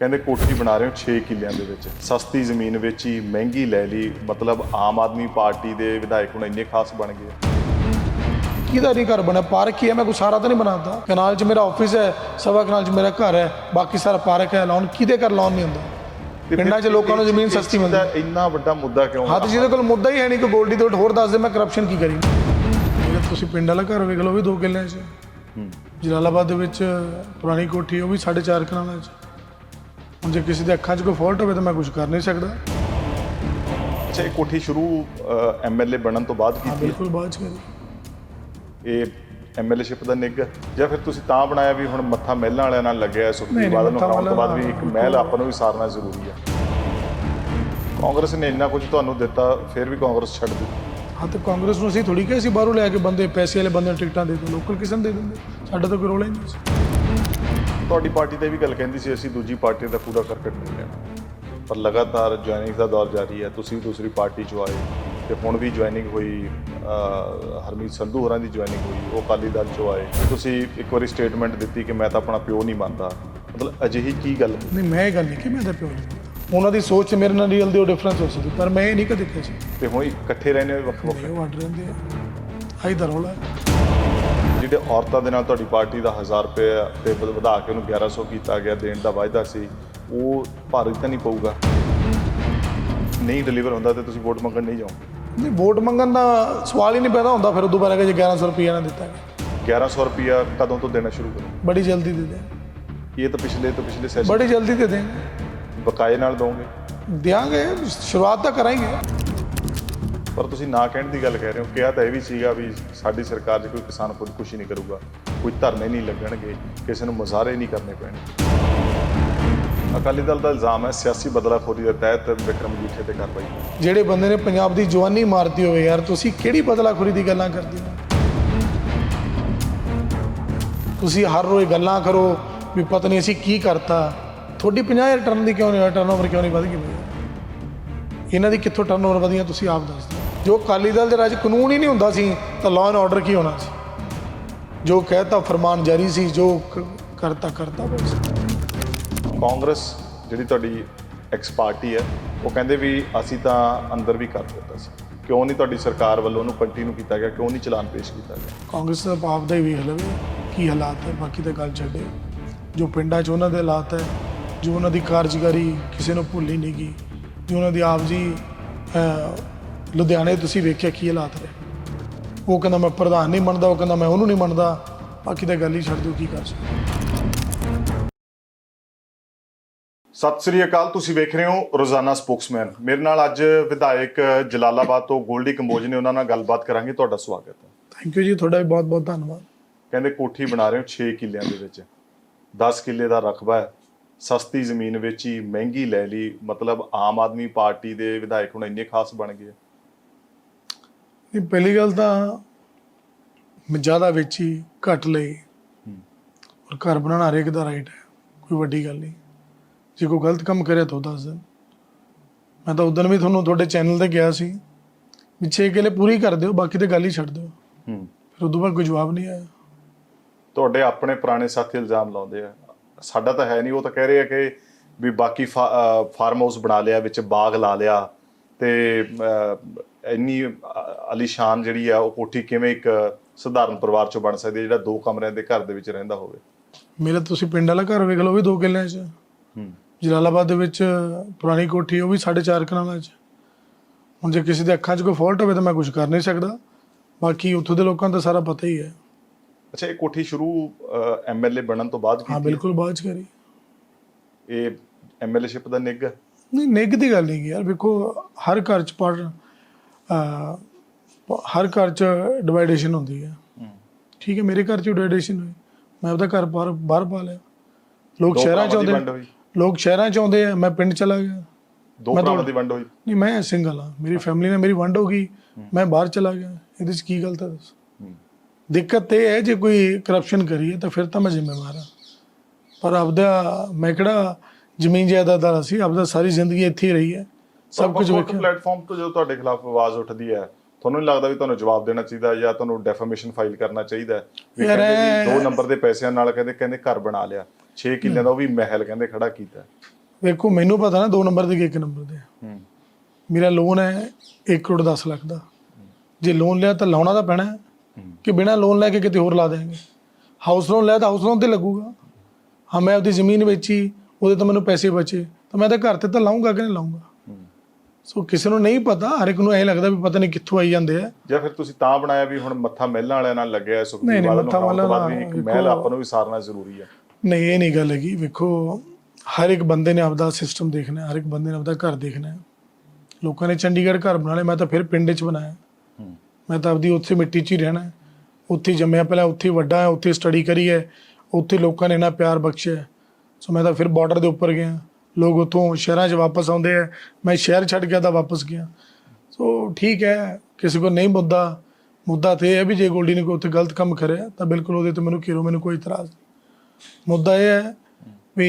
ਕਹਿੰਦੇ ਕੋਠੀ ਬਣਾ ਰਹੇ ਹੋ 6 ਕਿੱਲਿਆਂ ਦੇ ਵਿੱਚ। ਸਸਤੀ ਜ਼ਮੀਨ ਵੇਚੀ ਮਹਿੰਗੀ ਲੈ ਲਈ। ਮਤਲਬ ਆਮ ਆਦਮੀ ਪਾਰਟੀ ਦੇ ਵਿਧਾਇਕ ਹੁਣ ਇੰਨੇ ਖਾਸ ਬਣ ਗਏ ਕਿਹਦਾ ਨਹੀਂ ਘਰ ਬਣਿਆ? ਪਾਰਕ ਹੀ ਹੈ ਮੈਂ ਕੋਈ ਸਾਰਾ ਤਾਂ ਨਹੀਂ ਬਣਾਤਾ ਕਨਾਲ 'ਚ ਮੇਰਾ ਆਫਿਸ ਹੈ ਸਵਾ ਕਨਾਲ 'ਚ ਮੇਰਾ ਘਰ ਹੈ ਬਾਕੀ ਸਾਰਾ ਪਾਰਕ ਹੈ ਲਾਉਣ ਕਿਹਦੇ ਘਰ ਲਾਉਣ ਨਹੀਂ ਹੁੰਦਾ? ਤੇ ਪਿੰਡਾਂ 'ਚ ਲੋਕਾਂ ਨੂੰ ਜ਼ਮੀਨ ਸਸਤੀ ਮਿਲਦੀ। ਇੰਨਾ ਵੱਡਾ ਮੁੱਦਾ ਕਿਉਂ ਹਾਂ ਤੇ ਜਿਹਦੇ ਕੋਲ ਮੁੱਦਾ ਹੀ ਹੈ ਨਹੀਂ ਕਿ ਗੋਲਡੀ ਤੋਂ ਹੋਰ ਦੱਸ ਦੇ ਮੈਂ ਕਰਪਸ਼ਨ ਕੀ ਕਰੀ? ਜੇ ਤੁਸੀਂ ਪਿੰਡ ਵਾਲਾ ਘਰ ਵੇਖ ਲਓ ਵੀ ਦੋ ਕਿੱਲਿਆਂ 'ਚ। ਹੂੰ। ਜਲਾਲਾਬਾਦ ਦੇ ਵਿੱਚ ਪੁਰਾਣੀ ਕੋਠੀ ਉਹ ਵੀ 4.5 ਕਨਾਲਾਂ 'ਚ। ਹੁਣ ਜੇ ਕਿਸੇ ਦੇ ਅੱਖਾਂ 'ਚ ਕੋਈ ਫਾਲਟ ਹੋਵੇ ਤਾਂ ਮੈਂ ਕੁਝ ਕਰ ਨਹੀਂ ਸਕਦਾ। ਅੱਛਾ ਇਹ ਕੋਠੀ ਸ਼ੁਰੂ ਐਮਐਲਏ ਬਣਨ ਤੋਂ ਬਾਅਦ ਹਾਂ ਕੀਤੀ ਹੈ? ਬਿਲਕੁਲ ਬਾਅਦ 'ਚ ਕਰੀ। ਇਹ ਐਮਐਲਏਸ਼ਿਪ ਦਾ ਨਿੱਘ ਜਾਂ ਫਿਰ ਤੁਸੀਂ ਤਾਂ ਬਣਾਇਆ ਵੀ ਹੁਣ ਮੱਥਾ ਮਹਿਲਾਂ ਵਾਲਿਆਂ ਨਾਲ ਲੱਗਿਆ ਸੁਖਬੀਰ ਨਹੀਂ, ਬਾਦਲ ਨੂੰ ਮੱਥਾ ਤੋਂ ਬਾਅਦ ਵੀ ਇੱਕ ਮਹਿਲ ਆਪਾਂ ਨੂੰ ਵੀ ਸਾਰਨਾ ਜ਼ਰੂਰੀ ਹੈ। ਕਾਂਗਰਸ ਨੇ ਇੰਨਾ ਕੁਝ ਤੁਹਾਨੂੰ ਦਿੱਤਾ ਫਿਰ ਵੀ ਕਾਂਗਰਸ ਛੱਡ ਦਿੱਤੀ। ਹਾਂ ਤੇ ਕਾਂਗਰਸ ਨੂੰ ਅਸੀਂ ਥੋੜੀ ਕਿ ਅਸੀਂ ਬਾਹਰੋਂ ਲੈ ਕੇ ਬੰਦੇ ਪੈਸੇ ਵਾਲੇ ਬੰਦੇ ਨੂੰ ਟਿਕਟਾਂ ਦੇ ਦਿਓ ਲੋਕਲ ਕਿਸੇ ਨੂੰ ਦੇ ਦਿੰਦੇ। ਸਾਡਾ ਤਾਂ ਕੋਈ ਰੋਲਾ ਹੀ ਨਹੀਂ ਸੀ। ਤੁਹਾਡੀ ਪਾਰਟੀ ਤੇ ਵੀ ਗੱਲ ਕਹਿੰਦੀ ਸੀ ਅਸੀਂ ਦੂਜੀ ਪਾਰਟੀ ਦਾ ਕੂੜਾ ਕਰਕਟ ਨਹੀਂ ਲੈਣਾ ਪਰ ਲਗਾਤਾਰ ਜੁਆਇਨਿੰਗ ਦਾ ਦੌਰ ਜਾਰੀ ਹੈ ਤੁਸੀਂ ਦੂਸਰੀ ਪਾਰਟੀ ਚ ਆਏ ਤੇ ਹੁਣ ਵੀ ਜੁਆਇਨਿੰਗ ਹੋਈ ਹਰਮੀਤ ਸੰਧੂ ਹੋਰਾਂ ਦੀ ਜੁਆਇਨਿੰਗ ਹੋਈ ਉਹ ਅਕਾਲੀ ਦਲ ਚੋਂ ਆਏ ਤੁਸੀਂ ਇੱਕ ਵਾਰੀ ਸਟੇਟਮੈਂਟ ਦਿੱਤੀ ਕਿ ਮੈਂ ਤਾਂ ਆਪਣਾ ਪਿਓ ਨਹੀਂ ਮੰਨਦਾ ਮਤਲਬ ਅਜਿਹੀ ਕੀ ਗੱਲ? ਨਹੀਂ ਮੈਂ ਇਹ ਗੱਲ ਨਹੀਂ ਕਿ ਮੈਂ ਤਾਂ ਪਿਓ ਨਹੀਂ। ਉਹਨਾਂ ਦੀ ਸੋਚ ਮੇਰੇ ਨਾਲ ਰੀਅਲ ਦੀ ਉਹ ਡਿਫਰੈਂਸ ਹੋ ਸਕਦੀ ਪਰ ਮੈਂ ਇਹ ਨਹੀਂ ਕਦੇ ਕਿਹਾ ਸੀ ਤੇ ਹੁਣ ਇਕੱਠੇ ਰਹਿੰਦੇ ਵੱਖ ਵੱਖ ਉਹ ਅੱਡ ਰਹਿੰਦੇ ਆ ਆਈ ਦਾ ਰੌਲਾ ਹੈ। ਜਿਹੜੇ ਔਰਤਾਂ ਦੇ ਨਾਲ ਤੁਹਾਡੀ ਪਾਰਟੀ ਦਾ 1000 ਰੁਪਏ ਤੇ ਵਧ- ਕੇ ਉਹਨੂੰ 1100 ਕੀਤਾ ਗਿਆ ਦੇਣ ਦਾ ਵਾਅਦਾ ਸੀ ਉਹ ਭਾਰੀ ਤਾਂ ਨਹੀਂ ਪਊਗਾ। ਨਹੀਂ ਡਿਲੀਵਰ ਹੁੰਦਾ ਤੇ ਤੁਸੀਂ ਵੋਟ ਮੰਗਣ ਨਹੀਂ ਜਾਓ। ਨਹੀਂ ਵੋਟ ਮੰਗਣ ਦਾ ਸਵਾਲ ਹੀ ਨਹੀਂ ਪੈਦਾ ਹੁੰਦਾ ਫਿਰ ਉਦੋਂ ਬਾਅਦ ਜੇ 1100 ਰੁਪਈਆ ਨਾ ਦਿੱਤਾ ਗਿਆ। 1100 ਰੁਪਿਆ ਕਦੋਂ ਤੋਂ ਦੇਣਾ ਸ਼ੁਰੂ ਕਰੋ? ਬੜੀ ਜਲਦੀ ਦੇ ਦੇ। ਇਹ ਤਾਂ ਪਿਛਲੇ ਤੋਂ ਪਿਛਲੇ ਸੈਸ਼ਨ ਬੜੀ ਜਲਦੀ ਦੇ ਦੇ। ਬਕਾਏ ਨਾਲ ਦੋਗੇ? ਦਿਆਂਗੇ ਸ਼ੁਰੂਆਤ ਤਾਂ ਕਰਾਂਗੇ। ਪਰ ਤੁਸੀਂ ਨਾ ਕਹਿਣ ਦੀ ਗੱਲ ਕਹਿ ਰਹੇ ਹੋ। ਕਿਹਾ ਤਾਂ ਇਹ ਵੀ ਸੀਗਾ ਵੀ ਸਾਡੀ ਸਰਕਾਰ 'ਚ ਕੋਈ ਕਿਸਾਨ ਖੁਦਕੁਸ਼ੀ ਨਹੀਂ ਕਰੂਗਾ। ਕੋਈ ਧਰਨੇ ਨਹੀਂ ਲੱਗਣਗੇ, ਕਿਸੇ ਨੂੰ ਮੁਜ਼ਾਹਰੇ ਨਹੀਂ ਕਰਨੇ ਪੈਣਗੇ। ਅਕਾਲੀ ਦਲ ਦਾ ਇਲਜ਼ਾਮ ਹੈ ਸਿਆਸੀ ਬਦਲਾਖੋਰੀ ਦੇ ਤਹਿਤ ਵਿਕਰਮ ਜੀਠੇ ਤੇ ਕਾਰਵਾਈ। ਹੋਈ। ਜਿਹੜੇ ਬੰਦੇ ਨੇ ਪੰਜਾਬ ਦੀ ਜਵਾਨੀ ਮਾਰਤੀ ਹੋਵੇ ਯਾਰ, ਤੁਸੀਂ ਕਿਹੜੀ ਬਦਲਾਖੋਰੀ ਦੀ ਗੱਲਾਂ ਕਰਦੇ ਹੋ? ਤੁਸੀਂ ਹਰ ਰੋਜ਼ ਗੱਲਾਂ ਕਰੋ ਵੀ ਪਤਾ ਨਹੀਂ ਅਸੀਂ ਕੀ ਕਰਤਾ। ਤੁਹਾਡੀ 50000 ਟਰਨ ਦੀ ਕਿਉਂ ਨਹੀਂ ਟਰਨਓਵਰ ਕਿਉਂ ਨਹੀਂ ਵਧ ਗਈ? ਇਹਨਾਂ ਦੀ ਕਿੱਥੋਂ ਟਰਨਓਵਰ ਵਧੀਆਂ? ਤੁਸੀਂ ਆਪ ਦੱਸ ਦਿਓ। ਜੋ ਅਕਾਲੀ ਦਲ ਦੇ ਰਾਜ ਕਾਨੂੰਨ ਹੀ ਨਹੀਂ ਹੁੰਦਾ ਸੀ ਤਾਂ ਲਾਅ ਐਂਡ ਆਰਡਰ ਕੀ ਹੋਣਾ ਸੀ? ਜੋ ਕਹਿਤਾ ਫਰਮਾਨ ਜਾਰੀ ਸੀ ਜੋ ਕਰਤਾ ਕਰਤਾ ਬਸ ਕਾਂਗਰਸ ਜਿਹੜੀ ਤੁਹਾਡੀ ਐਕਸ ਪਾਰਟੀ ਹੈ ਉਹ ਕਹਿੰਦੇ ਵੀ ਅਸੀਂ ਤਾਂ ਅੰਦਰ ਵੀ ਕਰ ਦਿੱਤਾ ਸੀ। ਕਿਉਂ ਨਹੀਂ ਤੁਹਾਡੀ ਸਰਕਾਰ ਵੱਲੋਂ ਉਹਨੂੰ ਕੰਟੀਨਿਊ ਕੀਤਾ ਗਿਆ ਕਿਉਂ ਨਹੀਂ ਚਲਾਨ ਪੇਸ਼ ਕੀਤਾ ਗਿਆ? ਕਾਂਗਰਸ ਦਾ ਆਪ ਦਾ ਹੀ ਵੇਖ ਲਵੇ ਕੀ ਹਾਲਾਤ ਹੈ ਬਾਕੀ ਤਾਂ ਗੱਲ ਛੱਡੇ ਜੋ ਪਿੰਡਾਂ 'ਚ ਉਹਨਾਂ ਦੇ ਹਾਲਾਤ ਹੈ ਜੋ ਉਹਨਾਂ ਦੀ ਕਾਰਜਕਾਰੀ ਕਿਸੇ ਨੂੰ ਭੁੱਲੀ ਨਹੀਂ ਗਈ ਜੋ ਉਹਨਾਂ ਦੀ ਆਪ ਜੀ ਲੁਧਿਆਣੇ ਤੁਸੀਂ ਵੇਖਿਆ ਕੀ ਹਾਲਾਤ ਨੇ? ਉਹ ਕਹਿੰਦਾ ਮੈਂ ਪ੍ਰਧਾਨ ਨਹੀਂ ਮੰਨਦਾ ਉਹ ਕਹਿੰਦਾ ਮੈਂ ਉਹਨੂੰ ਨਹੀਂ ਮੰਨਦਾ। ਬਾਕੀ ਤਾਂ ਗੱਲ ਹੀ ਛੱਡ ਦਿਓ ਕੀ ਕਰ ਸਕਦੇ ਸਤਿ ਸ੍ਰੀ ਅਕਾਲ ਤੁਸੀਂ ਵੇਖ ਰਹੇ ਹੋ ਰੋਜ਼ਾਨਾ ਸਪੋਕਸਮੈਨ। ਮੇਰੇ ਨਾਲ ਅੱਜ ਵਿਧਾਇਕ ਜਲਾਲਾਬਾਦ ਤੋਂ ਗੋਲਡੀ ਕੰਬੋਜ ਨੇ ਉਹਨਾਂ ਨਾਲ ਗੱਲਬਾਤ ਕਰਾਂਗੇ ਤੁਹਾਡਾ ਸਵਾਗਤ ਹੈ। ਥੈਂਕ ਯੂ ਜੀ ਤੁਹਾਡਾ ਵੀ ਬਹੁਤ ਬਹੁਤ ਧੰਨਵਾਦ। ਕਹਿੰਦੇ ਕੋਠੀ ਬਣਾ ਰਹੇ ਹੋ 6 ਕਿੱਲਿਆਂ ਦੇ ਵਿੱਚ। 10 ਕਿੱਲੇ ਦਾ ਰਕਬਾ ਹੈ। ਸਸਤੀ ਜ਼ਮੀਨ ਵੇਚੀ ਮਹਿੰਗੀ ਲੈ ਲਈ। ਮਤਲਬ ਆਮ ਆਦਮੀ ਪਾਰਟੀ ਦੇ ਵਿਧਾਇਕ ਹੁਣ ਇੰਨੇ ਖਾਸ ਬਣ ਗਏ ਨਹੀਂ ਪਹਿਲੀ ਗੱਲ ਤਾਂ ਮੈਂ ਜ਼ਿਆਦਾ ਵੇਚੀ ਘੱਟ ਲਈ। ਔਰ ਘਰ ਬਣਾਉਣਾ ਹਰੇਕ ਦਾ ਰਾਈਟ ਹੈ ਕੋਈ ਵੱਡੀ ਗੱਲ ਨਹੀਂ। ਜੇ ਕੋਈ ਗਲਤ ਕੰਮ ਕਰੇ ਤਾਂ ਦੱਸ ਦੇਣ। ਮੈਂ ਤਾਂ ਉਦੋਂ ਵੀ ਤੁਹਾਨੂੰ ਤੁਹਾਡੇ ਚੈਨਲ ਤੇ ਗਿਆ ਸੀ ਵੀ ਛੇ ਕਿਲੇ ਪੂਰੀ ਕਰ ਦਿਓ ਬਾਕੀ ਤੇ ਗੱਲ ਹੀ ਛੱਡ ਦਿਓ। ਹੂੰ। ਫਿਰ ਉਦੋਂ ਬਾਅਦ ਕੋਈ ਜਵਾਬ ਨਹੀਂ ਆਇਆ। ਤੁਹਾਡੇ ਆਪਣੇ ਪੁਰਾਣੇ ਸਾਥੀ ਇਲਜ਼ਾਮ ਲਾਉਂਦੇ ਆ। ਸਾਡਾ ਤਾਂ ਹੈ ਨਹੀਂ ਉਹ ਤਾਂ ਕਹਿ ਰਹੇ ਆ ਕਿ ਵੀ ਬਾਕੀ ਫਾਰਮ ਹਾਊਸ ਬਣਾ ਲਿਆ ਵਿੱਚ ਬਾਗ ਲਾ ਲਿਆ ਤੇ ਇੰਨੀ ਅ- ਆਲੀਸ਼ਾਨ ਜਿਹੜੀ ਆ ਉਹ ਕੋਠੀ ਕਿਵੇਂ ਇੱਕ ਸਧਾਰਨ ਪਰਿਵਾਰ ਚੋਂ ਬਣ ਸਕਦੀ ਹੈ ਜਿਹੜਾ ਦੋ ਕਮਰਿਆਂ ਦੇ ਘਰ ਦੇ ਵਿੱਚ ਰਹਿੰਦਾ ਹੋਵੇ? ਮੇਰਾ ਤੁਸੀਂ ਪਿੰਡ ਵਾਲਾ ਘਰ ਵੇਖ ਲਓ ਉਹ ਵੀ ਦੋ ਕਿੱਲਿਆਂ 'ਚ। ਹੂੰ। ਜਲਾਲਾਬਾਦ ਦੇ ਵਿੱਚ ਪੁਰਾਣੀ ਕੋਠੀ ਉਹ ਵੀ 4.5 ਕਨਾਲਾਂ 'ਚ। ਹੁਣ ਜੇ ਕਿਸੇ ਦੇ ਅੱਖਾਂ 'ਚ ਕੋਈ ਫਾਲਟ ਹੋਵੇ ਤਾਂ ਮੈਂ ਕੁਝ ਕਰ ਨਹੀਂ ਸਕਦਾ। ਬਾਕੀ ਉੱਥੋਂ ਦੇ ਲੋਕਾਂ ਤਾਂ ਸਾਰਾ ਪਤਾ ਹੀ ਹੈ। ਅੱਛਾ ਇਹ ਕੋਠੀ ਸ਼ੁਰੂ ਐਮਐਲਏ ਬਣਨ ਤੋਂ ਬਾਅਦ ਕੀਤੀ ਹੈ? ਬਿਲਕੁਲ ਬਾਅਦ 'ਚ ਕਰੀ। ਇਹ ਐਮਐਲਏਸ਼ਿਪ ਦਾ ਨਿੱਘ? ਨਹੀਂ ਨਿੱਘ ਦੀ ਗੱਲ ਨਹੀਂ ਯਾਰ ਵੇਖੋ ਹਰ ਘਰ 'ਚ ਪੜ ਹਰ ਘਰ 'ਚ ਡਿਵਾਈਡੇਸ਼ਨ ਹੁੰਦੀ ਹੈ। ਠੀਕ ਹੈ ਮੇਰੇ ਘਰ 'ਚ ਡਿਵਾਈਡੇਸ਼ਨ ਹੋਈ। ਮੈਂ ਆਪਦਾ ਘਰ ਬਾਹਰ ਬਾਹਰ ਪਾ ਲਿਆ। ਲੋਕ ਸ਼ਹਿਰਾਂ 'ਚ ਆਉਂਦੇ ਲੋਕ ਸ਼ਹਿਰਾਂ 'ਚ ਆਉਂਦੇ ਆ ਮੈਂ ਪਿੰਡ ਚਲਾ ਗਿਆ। ਦੋ ਮੈਂ ਭਰਾਵਾਂ ਦੀ ਵੰਡ ਹੋਈ। ਨਹੀਂ ਮੈਂ ਸਿੰਗਲ ਆ ਮੇਰੀ ਫੈਮਿਲੀ ਨਾਲ ਮੇਰੀ ਵੰਡ ਹੋ ਗਈ। ਮੈਂ ਬਾਹਰ ਚਲਾ ਗਿਆ। ਇਹਦੇ 'ਚ ਕੀ ਗਲਤ ਹੈ ਦੱਸ? ਹੂੰ। ਦਿੱਕਤ ਇਹ ਹੈ ਜੇ ਕੋਈ ਕਰਪਸ਼ਨ ਕਰੀਏ ਤਾਂ ਫਿਰ ਤਾਂ ਮੈਂ ਜ਼ਿੰਮੇਵਾਰ ਹਾਂ। ਪਰ ਆਪਦਾ ਮੈਂ ਕਿਹੜਾ ਜ਼ਮੀਨ ਜਾਇਦਾਦ ਦਾ ਸੀ ਆਪਦਾ ਸਾਰੀ ਜ਼ਿੰਦਗੀ ਇੱਥੇ ਹੀ ਰਹੀ ਹੈ। ਸਭ ਕੁਝ ਵੇਖਿਆ। ਪਲੇਟਫਾਰਮ ਤੋਂ ਜਦੋਂ ਤੁਹਾਡੇ ਖਿਲਾਫ ਆਵਾਜ਼ ਉੱਠਦੀ ਹੈ ਤੁਹਾਨੂੰ ਨਹੀਂ ਲੱਗਦਾ ਵੀ ਤੁਹਾਨੂੰ ਜਵਾਬ ਦੇਣਾ ਚਾਹੀਦਾ ਜਾਂ ਤੁਹਾਨੂੰ ਡੈਫਾਮੇਸ਼ਨ ਫਾਈਲ ਕਰਨਾ ਚਾਹੀਦਾ? ਵੀ ਕਹਿੰਦੇ ਦੋ ਨੰਬਰ ਦੇ ਪੈਸਿਆਂ ਨਾਲ ਕਹਿੰਦੇ ਕਹਿੰਦੇ ਘਰ ਬਣਾ ਲਿਆ। 6 ਕਿੱਲਿਆਂ ਦਾ ਉਹ ਵੀ ਮਹਿਲ ਕਹਿੰਦੇ ਖੜਾ ਕੀਤਾ। ਵੇਖੋ ਮੈਨੂੰ ਪਤਾ ਨਾ 2 ਨੰਬਰ ਦੇ ਕਿ 1 ਨੰਬਰ ਦੇ ਹੂੰ। ਮੇਰਾ ਲੋਨ ਹੈ 1 ਕਰੋੜ 10 ਲੱਖ ਦਾ। ਜੇ ਲੋਨ ਲਿਆ ਤਾਂ ਲਾਉਣਾ ਤਾਂ ਪੈਣਾ। ਕਿ ਬਿਨਾ ਲੋਨ ਲੈ ਕੇ ਕਿਤੇ ਹੋਰ ਲਾ ਦੇਣਗੇ। ਹਾਊਸ ਲੋਨ ਲਿਆ ਤਾਂ ਹਾਊਸ ਲੋਨ ਤੇ ਲੱਗੂਗਾ। ਹਾਂ ਮੈਂ ਆਪਦੀ ਜ਼ਮੀਨ ਵੇਚੀ ਉਹਦੇ ਤੋਂ ਮੈਨੂੰ ਪੈਸੇ ਬਚੇ। ਤਾਂ ਮੈਂ ਤਾਂ ਘਰ ਤੇ ਤਾਂ ਲਾਉਂਗਾ ਕਿ ਨਹੀਂ ਲਾਉਂਗਾ। ਸੋ ਕਿਸੇ ਨੂੰ ਨਹੀਂ ਪਤਾ ਹਰ ਇੱਕ ਨੂੰ ਇਹ ਲੱਗਦਾ ਵੀ ਪਤਾ ਨਹੀਂ ਕਿੱਥੋਂ ਆਈ ਜਾਂਦੇ ਆ। ਜਾਂ ਫਿਰ ਤੁਸੀਂ ਤਾਂ ਬਣਾਇਆ ਵੀ ਹੁਣ ਮੱਥਾ ਮਹਿਲਾਂ ਵਾਲਿਆਂ ਨਾਲ ਲੱਗਿਆ ਬਾਦਲ ਨੂੰ ਮੱਥਾ ਤੋਂ ਬਾਅਦ ਵੀ ਇੱਕ ਮਹਿਲ ਆਪਾਂ ਨੂੰ ਵੀ ਸਾਰਨਾ ਜ਼ਰੂਰੀ ਹੈ ਨਹੀਂ ਇਹ ਨਹੀਂ ਗੱਲ ਹੈਗੀ। ਵੇਖੋ ਹਰ ਇੱਕ ਬੰਦੇ ਨੇ ਆਪਦਾ ਸਿਸਟਮ ਦੇਖਣਾ ਹੈ ਹਰ ਇੱਕ ਬੰਦੇ ਨੇ ਆਪਦਾ ਘਰ ਦੇਖਣਾ ਹੈ। ਲੋਕਾਂ ਨੇ ਚੰਡੀਗੜ੍ਹ ਘਰ ਬਣਾ ਲਿਆ ਮੈਂ ਤਾਂ ਫਿਰ ਪਿੰਡ 'ਚ ਬਣਾਇਆ। ਮੈਂ ਤਾਂ ਆਪਦੀ ਉੱਥੇ ਮਿੱਟੀ 'ਚ ਹੀ ਰਹਿਣਾ। ਉੱਥੇ ਜੰਮਿਆ ਪਹਿਲਾਂ ਉੱਥੇ ਵੱਡਾ ਹੈ ਉੱਥੇ ਸਟੱਡੀ ਕਰੀ ਹੈ। ਉੱਥੇ ਲੋਕਾਂ ਨੇ ਇੰਨਾ ਪਿਆਰ ਬਖਸ਼ਿਆ। ਸੋ ਮੈਂ ਤਾਂ ਫਿਰ ਬਾਰਡਰ ਦੇ ਉੱਪਰ ਗਿਆ। ਲੋਕ ਉੱਥੋਂ ਸ਼ਹਿਰਾਂ 'ਚ ਵਾਪਸ ਆਉਂਦੇ ਆ। ਮੈਂ ਸ਼ਹਿਰ ਛੱਡ ਗਿਆ ਤਾਂ ਵਾਪਸ ਗਿਆ। ਸੋ ਠੀਕ ਹੈ, ਕਿਸੇ ਕੋ ਨਹੀਂ ਮੁੱਦਾ। ਮੁੱਦਾ ਤੇ ਇਹ ਹੈ ਵੀ ਜੇ ਗੋਲਡੀ ਨੇ ਕੋਈ ਉੱਥੇ ਗਲਤ ਕੰਮ ਕਰਿਆ, ਤਾਂ ਬਿਲਕੁਲ ਉਹਦੇ ਤੇ ਮੈਨੂੰ ਕਿਰੋ ਮੈਨੂੰ ਕੋਈ ਇਤਰਾਜ਼ ਨਹੀਂ। ਮੁੱਦਾ ਇਹ ਹੈ ਵੀ